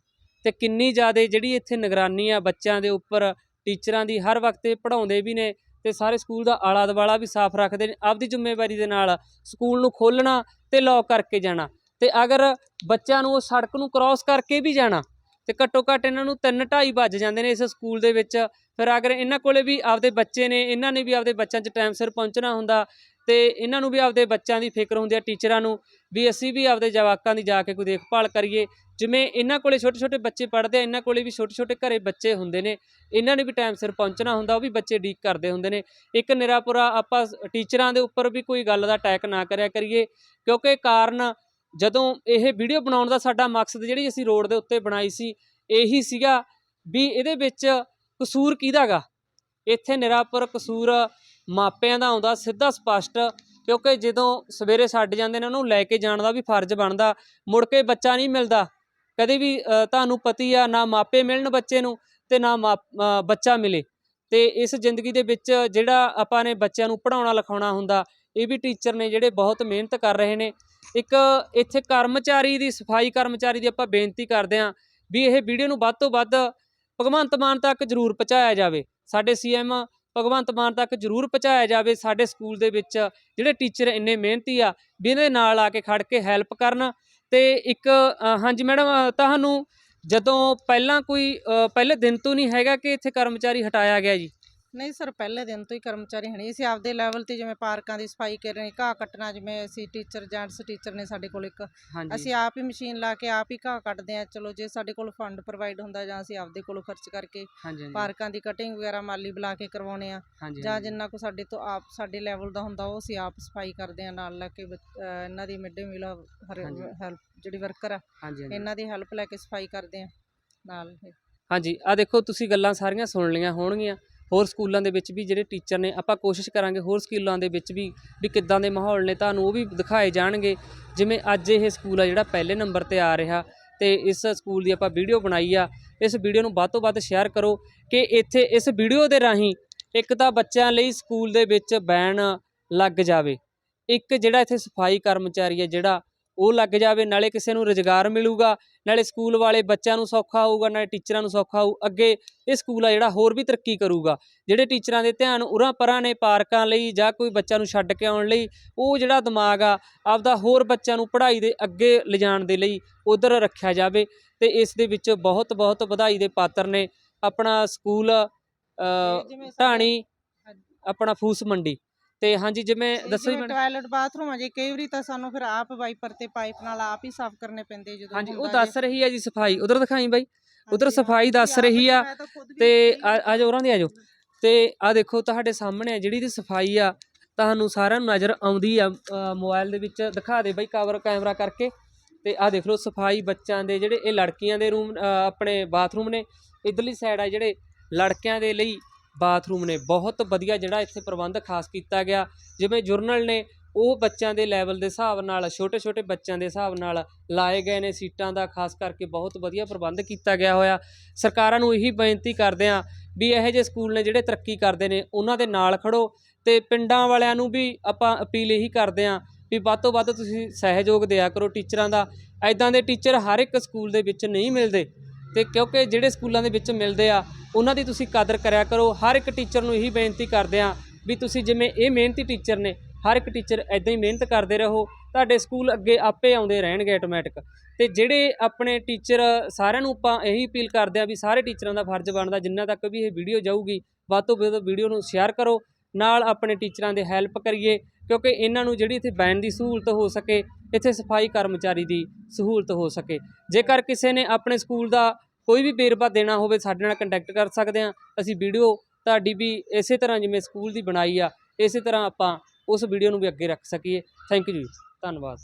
ਤੇ ਕਿੰਨੀ ਜ਼ਿਆਦਾ ਜਿਹੜੀ ਇੱਥੇ ਨਿਗਰਾਨੀ ਆ ਬੱਚਿਆਂ ਦੇ ਉੱਪਰ, ਟੀਚਰਾਂ ਦੀ ਹਰ ਵਕਤ ਇਹ ਪੜ੍ਹਾਉਂਦੇ ਵੀ ਨੇ ਤੇ ਸਾਰੇ ਸਕੂਲ ਦਾ ਆਲਾ ਦੁਆਲਾ ਵੀ ਸਾਫ਼ ਰੱਖਦੇ ਨੇ, ਆਪਦੀ ਜ਼ਿੰਮੇਵਾਰੀ ਦੇ ਨਾਲ ਸਕੂਲ ਨੂੰ ਖੋਲ੍ਹਣਾ ਤੇ ਲੌਕ ਕਰਕੇ ਜਾਣਾ। ਤੇ ਅਗਰ ਬੱਚਿਆਂ ਨੂੰ ਉਹ ਸੜਕ ਨੂੰ ਕ੍ਰਾਸ ਕਰਕੇ ਵੀ ਜਾਣਾ, ਤੇ ਘੱਟੋ ਘੱਟ ਇਹਨਾਂ ਨੂੰ 3:30 ਵੱਜ ਜਾਂਦੇ ਨੇ ਇਸ ਸਕੂਲ ਦੇ ਵਿੱਚ। ਫਿਰ ਅਗਰ ਇਹਨਾਂ ਕੋਲੇ ਵੀ ਆਪਦੇ ਬੱਚੇ ਨੇ, ਇਹਨਾਂ ਨੇ ਵੀ ਆਪਦੇ ਬੱਚਿਆਂ 'ਚ ਟਾਈਮ ਸਿਰ ਪਹੁੰਚਣਾ ਹੁੰਦਾ ਤੇ ਇਹਨਾਂ ਨੂੰ ਵੀ ਆਪਦੇ ਬੱਚਿਆਂ ਦੀ ਫਿਕਰ ਹੁੰਦੀ ਆ, ਟੀਚਰਾਂ ਨੂੰ ਵੀ ਅਸੀਂ ਵੀ ਆਪਦੇ ਜਵਾਕਾਂ ਦੀ ਜਾ ਕੇ ਕੋਈ ਦੇਖਭਾਲ ਕਰੀਏ। ਜਿਵੇਂ ਇਹਨਾਂ ਕੋਲੇ ਛੋਟੇ ਛੋਟੇ ਬੱਚੇ ਪੜ੍ਹਦੇ ਆ, ਇਹਨਾਂ ਕੋਲੇ ਵੀ ਛੋਟੇ ਛੋਟੇ ਘਰੇ ਬੱਚੇ ਹੁੰਦੇ ਨੇ। ਇਹਨਾਂ ਨੇ ਵੀ ਟਾਈਮ ਸਿਰ ਪਹੁੰਚਣਾ ਹੁੰਦਾ, ਉਹ ਵੀ ਬੱਚੇ ਡੀਕ ਕਰਦੇ ਹੁੰਦੇ ਨੇ। ਇੱਕ ਨਿਰਾਪੁਰਾ ਆਪਾਂ ਟੀਚਰਾਂ ਦੇ ਉੱਪਰ ਵੀ ਕੋਈ ਗੱਲ ਦਾ ਅਟੈਕ ਨਾ ਕਰਿਆ ਕਰੀਏ, ਕਿਉਂਕਿ ਕਾਰਨ ਜਦੋਂ ਇਹ ਵੀਡੀਓ ਬਣਾਉਣ ਦਾ ਸਾਡਾ ਮਕਸਦ ਜਿਹੜੀ ਅਸੀਂ ਰੋਡ ਦੇ ਉੱਤੇ ਬਣਾਈ ਸੀ, ਇਹੀ ਸੀਗਾ ਵੀ ਇਹਦੇ ਵਿੱਚ ਕਸੂਰ ਕਿਹਦਾਗਾ ਇੱਥੇ ਨਿਰਾਪੁਰ ਕਸੂਰ ਮਾਪਿਆਂ ਦਾ ਆਉਂਦਾ, ਸਿੱਧਾ ਸਪਸ਼ਟ ਕਿਉਂਕਿ ਜਦੋਂ ਸਵੇਰੇ ਛੱਡ ਜਾਂਦੇ ਨੇ, ਉਹਨੂੰ ਲੈ ਕੇ ਜਾਣ ਦਾ ਵੀ ਫਰਜ਼ ਬਣਦਾ। ਮੁੜ ਕੇ ਬੱਚਾ ਨਹੀਂ ਮਿਲਦਾ। ਕਦੇ ਵੀ ਤੁਹਾਨੂੰ ਪਤੀ ਆ, ਨਾ ਮਾਪੇ ਮਿਲਣ ਬੱਚੇ ਨੂੰ ਤੇ ਨਾ ਮਾਪ- ਬੱਚਾ ਮਿਲੇ। ਤੇ ਇਸ ਜ਼ਿੰਦਗੀ ਦੇ ਵਿੱਚ ਜਿਹੜਾ ਆਪਾਂ ਨੇ ਬੱਚਿਆਂ ਨੂੰ ਪੜਾਉਣਾ ਲਿਖਾਉਣਾ ਹੁੰਦਾ, ਇਹ ਵੀ ਟੀਚਰ ਨੇ ਜਿਹੜੇ ਬਹੁਤ ਮਿਹਨਤ ਕਰ ਰਹੇ ਨੇ। ਇੱਕ ਇੱਥੇ ਕਰਮਚਾਰੀ ਦੀ, ਸਫ਼ਾਈ ਕਰਮਚਾਰੀ ਦੀ ਆਪਾਂ ਬੇਨਤੀ ਕਰਦੇ ਹਾਂ ਵੀ ਇਹ ਵੀਡੀਓ ਨੂੰ ਵੱਧ ਤੋਂ ਵੱਧ ਭਗਵੰਤ ਮਾਨ ਤੱਕ ਜ਼ਰੂਰ ਪਹੁੰਚਾਇਆ ਜਾਵੇ। ਸਾਡੇ ਸੀਐਮ ਭਗਵੰਤ ਮਾਨ ਤੱਕ ਜ਼ਰੂਰ ਪਹੁੰਚਾਇਆ ਜਾਵੇ ਸਾਡੇ ਸਕੂਲ ਦੇ ਵਿੱਚ। ਜਿਹੜੇ ਟੀਚਰ ਇੰਨੇ ਮਿਹਨਤੀ ਆ, ਵੀ ਇਹਦੇ ਨਾਲ ਆ ਕੇ ਖੜ ਕੇ ਹੈਲਪ ਕਰਨ। ਤੇ ਇੱਕ ਹਾਂਜੀ ਮੈਡਮ ਤੁਹਾਨੂੰ ਜਦੋਂ ਪਹਿਲਾਂ ਕੋਈ ਪਹਿਲੇ ਦਿਨ ਤੋਂ ਨਹੀਂ ਹੈਗਾ ਕਿ ਇੱਥੇ ਕਰਮਚਾਰੀ ਹਟਾਇਆ ਗਿਆ ਜੀ? ਨਹੀਂ ਸਰ ਪਹਿਲੇ ਦਿਨ ਤੋਂ ਹੀ ਕਰਮਚਾਰੀ ਹਣੀ ਅਸੀਂ ਆਪਦੇ ਲੈਵਲ ਤੇ ਜਿਵੇਂ ਪਾਰਕਾਂ ਦੀ ਸਫ਼ਾਈ ਕਰਨੀ ਘਾਹ ਕੱਟਣਾ ਜਿਵੇਂ ਅਸੀਂ ਟੀਚਰ ਜੈਂਟਸ ਟੀਚਰ ਨੇ ਸਾਡੇ ਕੋਲ ਇੱਕ। ਅਸੀਂ ਆਪ ਹੀ ਮਸ਼ੀਨ ਲਾ ਕੇ ਆਪ ਹੀ ਘਾਹ ਕੱਟਦੇ ਆ ਚਲੋ ਜੇ ਸਾਡੇ ਕੋਲ ਫੰਡ ਪ੍ਰੋਵਾਈਡ ਹੁੰਦਾ ਜਾਂ ਅਸੀਂ ਆਪਦੇ ਕੋਲੋਂ ਖਰਚ ਕਰਕੇ ਪਾਰਕਾਂ ਦੀ ਕਟਿੰਗ ਵਗੈਰਾ ਮਾਲੀ ਬੁਲਾ ਕੇ ਕਰਵਾਉਣੇ ਆ ਜਾਂ ਜਿੰਨਾ ਕੋ ਸਾਡੇ ਤੋਂ ਆਪ ਸਾਡੇ ਲੈਵਲ ਦਾ ਹੁੰਦਾ ਉਹ ਅਸੀਂ ਆਪ ਸਫ਼ਾਈ ਕਰਦੇ ਆ ਨਾਲ ਲੈ ਕੇ ਇਹਨਾਂ ਦੀ ਮਿਡ ਡੇ ਮੀਲ। ਹੈਲਪ ਜਿਹੜੀ ਵਰਕਰ ਆ ਇਹਨਾਂ ਦੀ ਹੈਲਪ ਲੈ ਕੇ ਸਫ਼ਾਈ ਕਰਦੇ ਆ ਨਾਲ। ਹਾਂਜੀ ਆ ਦੇਖੋ ਤੁਸੀਂ ਗੱਲਾਂ ਸਾਰੀਆਂ ਸੁਣ ਲਈਆਂ ਹੋਣਗੀਆਂ। ਹੋਰ ਸਕੂਲਾਂ ਦੇ ਵਿੱਚ ਵੀ ਜਿਹੜੇ ਟੀਚਰ ਨੇ, ਆਪਾਂ ਕੋਸ਼ਿਸ਼ ਕਰਾਂਗੇ ਹੋਰ ਸਕੂਲਾਂ ਦੇ ਵਿੱਚ ਵੀ ਵੀ ਕਿੱਦਾਂ ਦੇ ਮਾਹੌਲ ਨੇ, ਤੁਹਾਨੂੰ ਉਹ ਵੀ ਦਿਖਾਏ ਜਾਣਗੇ। ਜਿਵੇਂ ਅੱਜ ਇਹ ਸਕੂਲ ਆ ਜਿਹੜਾ ਪਹਿਲੇ ਨੰਬਰ ਤੇ ਆ ਰਿਹਾ ਤੇ ਇਸ ਸਕੂਲ ਦੀ ਆਪਾਂ ਵੀਡੀਓ ਬਣਾਈ ਆ। ਇਸ ਵੀਡੀਓ ਨੂੰ ਵੱਧ ਤੋਂ ਵੱਧ ਸ਼ੇਅਰ ਕਰੋ ਕਿ ਇੱਥੇ ਇਸ ਵੀਡੀਓ ਦੇ ਰਾਹੀਂ ਇੱਕ ਤਾਂ ਬੱਚਿਆਂ ਲਈ ਸਕੂਲ ਦੇ ਵਿੱਚ ਬੈਨ ਲੱਗ ਜਾਵੇ। ਇੱਕ ਜਿਹੜਾ ਇੱਥੇ ਸਫ਼ਾਈ ਕਰਮਚਾਰੀ ਹੈ ਜਿਹੜਾ ਉਹ ਲੱਗ ਜਾਵੇ ਨਾਲੇ ਕਿਸੇ ਨੂੰ ਰੁਜ਼ਗਾਰ ਮਿਲੂਗਾ ਨਾਲੇ ਸਕੂਲ ਵਾਲੇ ਬੱਚਿਆਂ ਨੂੰ ਸੌਖਾ ਹੋਊਗਾ ਨਾਲੇ ਟੀਚਰਾਂ ਨੂੰ ਸੌਖਾ ਹੋਊ ਅੱਗੇ ਇਹ ਸਕੂਲ ਆ ਜਿਹੜਾ ਹੋਰ ਵੀ ਤਰੱਕੀ ਕਰੂਗਾ ਜਿਹੜੇ ਟੀਚਰਾਂ ਦੇ ਧਿਆਨ ਉਰਾਂ ਪਰਾਂ ਨੇ ਪਾਰਕਾਂ ਲਈ ਜਾਂ ਕੋਈ ਬੱਚਾ ਨੂੰ ਛੱਡ ਕੇ ਆਉਣ ਲਈ ਉਹ ਜਿਹੜਾ ਦਿਮਾਗ ਆ ਆਪਦਾ ਹੋਰ ਬੱਚਿਆਂ ਨੂੰ ਪੜ੍ਹਾਈ ਦੇ ਅੱਗੇ ਲਿਜਾਣ ਦੇ ਲਈ ਉਧਰ ਰੱਖਿਆ ਜਾਵੇ ਤੇ ਇਸ ਦੇ ਵਿੱਚ ਬਹੁਤ ਬਹੁਤ ਵਧਾਈ ਦੇ ਪਾਤਰ ਨੇ ਆਪਣਾ ਸਕੂਲ ਢਾਣੀ। ਆਪਣਾ ਫੂਸ ਮੰਡੀ ਤੇ ਹਾਂਜੀ ਜਿਵੇਂ ਦੱਸੋ ਜੀ ਮੈਡਮ ਟਾਇਲਟ ਬਾਥਰੂਮ ਆ ਜੀ ਕਈ ਵਾਰੀ ਤਾਂ ਸਾਨੂੰ ਫਿਰ ਆਪ ਵਾਈਪਰ ਤੇ ਪਾਈਪ ਨਾਲ ਆਪ ਹੀ ਸਾਫ਼ ਕਰਨੇ ਪੈਂਦੇ ਜਦੋਂ ਹਾਂਜੀ ਉਹ ਦੱਸ ਰਹੀ ਹੈ ਜੀ ਸਫ਼ਾਈ ਉਧਰ ਦਿਖਾਈ ਬਾਈ। ਉਧਰ ਸਫ਼ਾਈ ਦੱਸ ਰਹੀ ਆ ਤਾਂ ਜਾਓ ਉਰਾਂ ਦੀ ਆ ਜਾਓ। ਤੇ ਆ ਦੇਖੋ ਤੁਹਾਡੇ ਸਾਹਮਣੇ ਆ ਜਿਹੜੀ ਦੀ ਸਫ਼ਾਈ ਆ ਤੁਹਾਨੂੰ ਸਾਰਿਆਂ ਨੂੰ ਨਜ਼ਰ ਆਉਂਦੀ ਆ ਮੋਬਾਈਲ ਦੇ ਵਿੱਚ। ਦਿਖਾ ਦੇ ਬਈ ਕਵਰ ਕੈਮਰਾ ਕਰਕੇ। ਤੇ ਆ ਦੇਖ ਲਓ ਸਫ਼ਾਈ ਬੱਚਿਆਂ ਦੇ ਜਿਹੜੇ ਇਹ ਲੜਕੀਆਂ ਦੇ ਰੂਮ ਆਪਣੇ ਬਾਥਰੂਮ ਨੇ। ਇਧਰਲੀ ਸਾਈਡ ਆ ਜਿਹੜੇ ਲੜਕਿਆਂ ਦੇ ਲਈ ਬਾਥਰੂਮ ਨੇ। ਬਹੁਤ ਵਧੀਆ ਜਿਹੜਾ ਇੱਥੇ ਪ੍ਰਬੰਧ ਖਾਸ ਕੀਤਾ ਗਿਆ। ਜਿਵੇਂ ਜੁਰਨਲ ਨੇ ਉਹ ਬੱਚਿਆਂ ਦੇ ਲੈਵਲ ਦੇ ਹਿਸਾਬ ਨਾਲ ਛੋਟੇ ਛੋਟੇ ਬੱਚਿਆਂ ਦੇ ਹਿਸਾਬ ਨਾਲ ਲਾਏ ਗਏ ਨੇ ਸੀਟਾਂ ਦਾ, ਖਾਸ ਕਰਕੇ ਬਹੁਤ ਵਧੀਆ ਪ੍ਰਬੰਧ ਕੀਤਾ ਗਿਆ ਹੋਇਆ। ਸਰਕਾਰਾਂ ਨੂੰ ਇਹੀ ਬੇਨਤੀ ਕਰਦੇ ਆ ਵੀ ਇਹੋ ਜਿਹੇ ਸਕੂਲ ਨੇ ਜਿਹੜੇ ਤਰੱਕੀ ਕਰਦੇ ਨੇ, ਉਹਨਾਂ ਦੇ ਨਾਲ ਖੜੋ ਤੇ ਪਿੰਡਾਂ ਵਾਲਿਆਂ ਨੂੰ ਵੀ ਆਪਾਂ ਅਪੀਲ ਇਹੀ ਕਰਦੇ ਆ ਵੀ ਵੱਧ ਤੋਂ ਵੱਧ ਤੁਸੀਂ ਸਹਿਯੋਗ ਦਿਆ ਕਰੋ ਟੀਚਰਾਂ ਦਾ। ਐਦਾਂ ਦੇ ਟੀਚਰ ਹਰ ਇੱਕ ਸਕੂਲ ਦੇ ਵਿੱਚ ਨਹੀਂ ਮਿਲਦੇ। ਤੇ ਕਿਉਂਕਿ ਜਿਹੜੇ ਸਕੂਲਾਂ ਦੇ ਵਿੱਚ ਮਿਲਦੇ ਆ, ਉਹਨਾਂ ਦੀ ਤੁਸੀਂ ਕਦਰ ਕਰਿਆ ਕਰੋ। ਹਰ ਇੱਕ ਟੀਚਰ ਨੂੰ ਇਹੀ ਬੇਨਤੀ ਕਰਦੇ ਆ ਵੀ ਤੁਸੀਂ ਜਿਵੇਂ ਇਹ ਮਿਹਨਤੀ ਟੀਚਰ ਨੇ, ਹਰ ਇੱਕ ਟੀਚਰ ਐਦਾਂ ਹੀ ਮਿਹਨਤ ਕਰਦੇ ਰਹੋ। ਤੁਹਾਡੇ ਸਕੂਲ ਅੱਗੇ ਆਪੇ ਆਉਂਦੇ ਰਹਿਣਗੇ ਆਟੋਮੈਟਿਕ ਤੇ ਜਿਹੜੇ ਆਪਣੇ ਟੀਚਰ, ਸਾਰਿਆਂ ਨੂੰ ਆਪਾਂ ਇਹੀ ਅਪੀਲ ਕਰਦੇ ਆ ਵੀ ਸਾਰੇ ਟੀਚਰਾਂ ਦਾ ਫਰਜ਼ ਬਣਦਾ, ਜਿੰਨਾ ਤੱਕ ਵੀ ਇਹ ਵੀਡੀਓ ਜਾਊਗੀ, ਵੱਧ ਤੋਂ ਵੱਧ ਵੀਡੀਓ ਨੂੰ ਸ਼ੇਅਰ ਕਰੋ। ਨਾਲ ਆਪਣੇ ਟੀਚਰਾਂ ਦੇ ਹੈਲਪ ਕਰੀਏ, ਕਿਉਂਕਿ ਇਹਨਾਂ ਨੂੰ ਜਿਹੜੀ ਇੱਥੇ ਬੈਨ ਦੀ ਸਹੂਲਤ ਹੋ ਸਕੇ, ਇੱਥੇ ਸਫ਼ਾਈ ਕਰਮਚਾਰੀ ਦੀ ਸਹੂਲਤ ਹੋ ਸਕੇ। ਜੇਕਰ ਕਿਸੇ ਨੇ ਆਪਣੇ ਸਕੂਲ ਦਾ ਕੋਈ ਵੀ ਵੇਰਵਾ ਦੇਣਾ ਹੋਵੇ, ਸਾਡੇ ਨਾਲ ਕੰਟੈਕਟ ਕਰ ਸਕਦੇ ਆ ਅਸੀਂ ਵੀਡੀਓ ਤੁਹਾਡੀ ਵੀ ਇਸੇ ਤਰ੍ਹਾਂ ਜਿਵੇਂ ਸਕੂਲ ਦੀ ਬਣਾਈ ਆ, ਇਸੇ ਤਰ੍ਹਾਂ ਆਪਾਂ ਉਸ ਵੀਡੀਓ ਨੂੰ ਵੀ ਅੱਗੇ ਰੱਖ ਸਕੀਏ। ਥੈਂਕ ਯੂ ਜੀ। ਧੰਨਵਾਦ।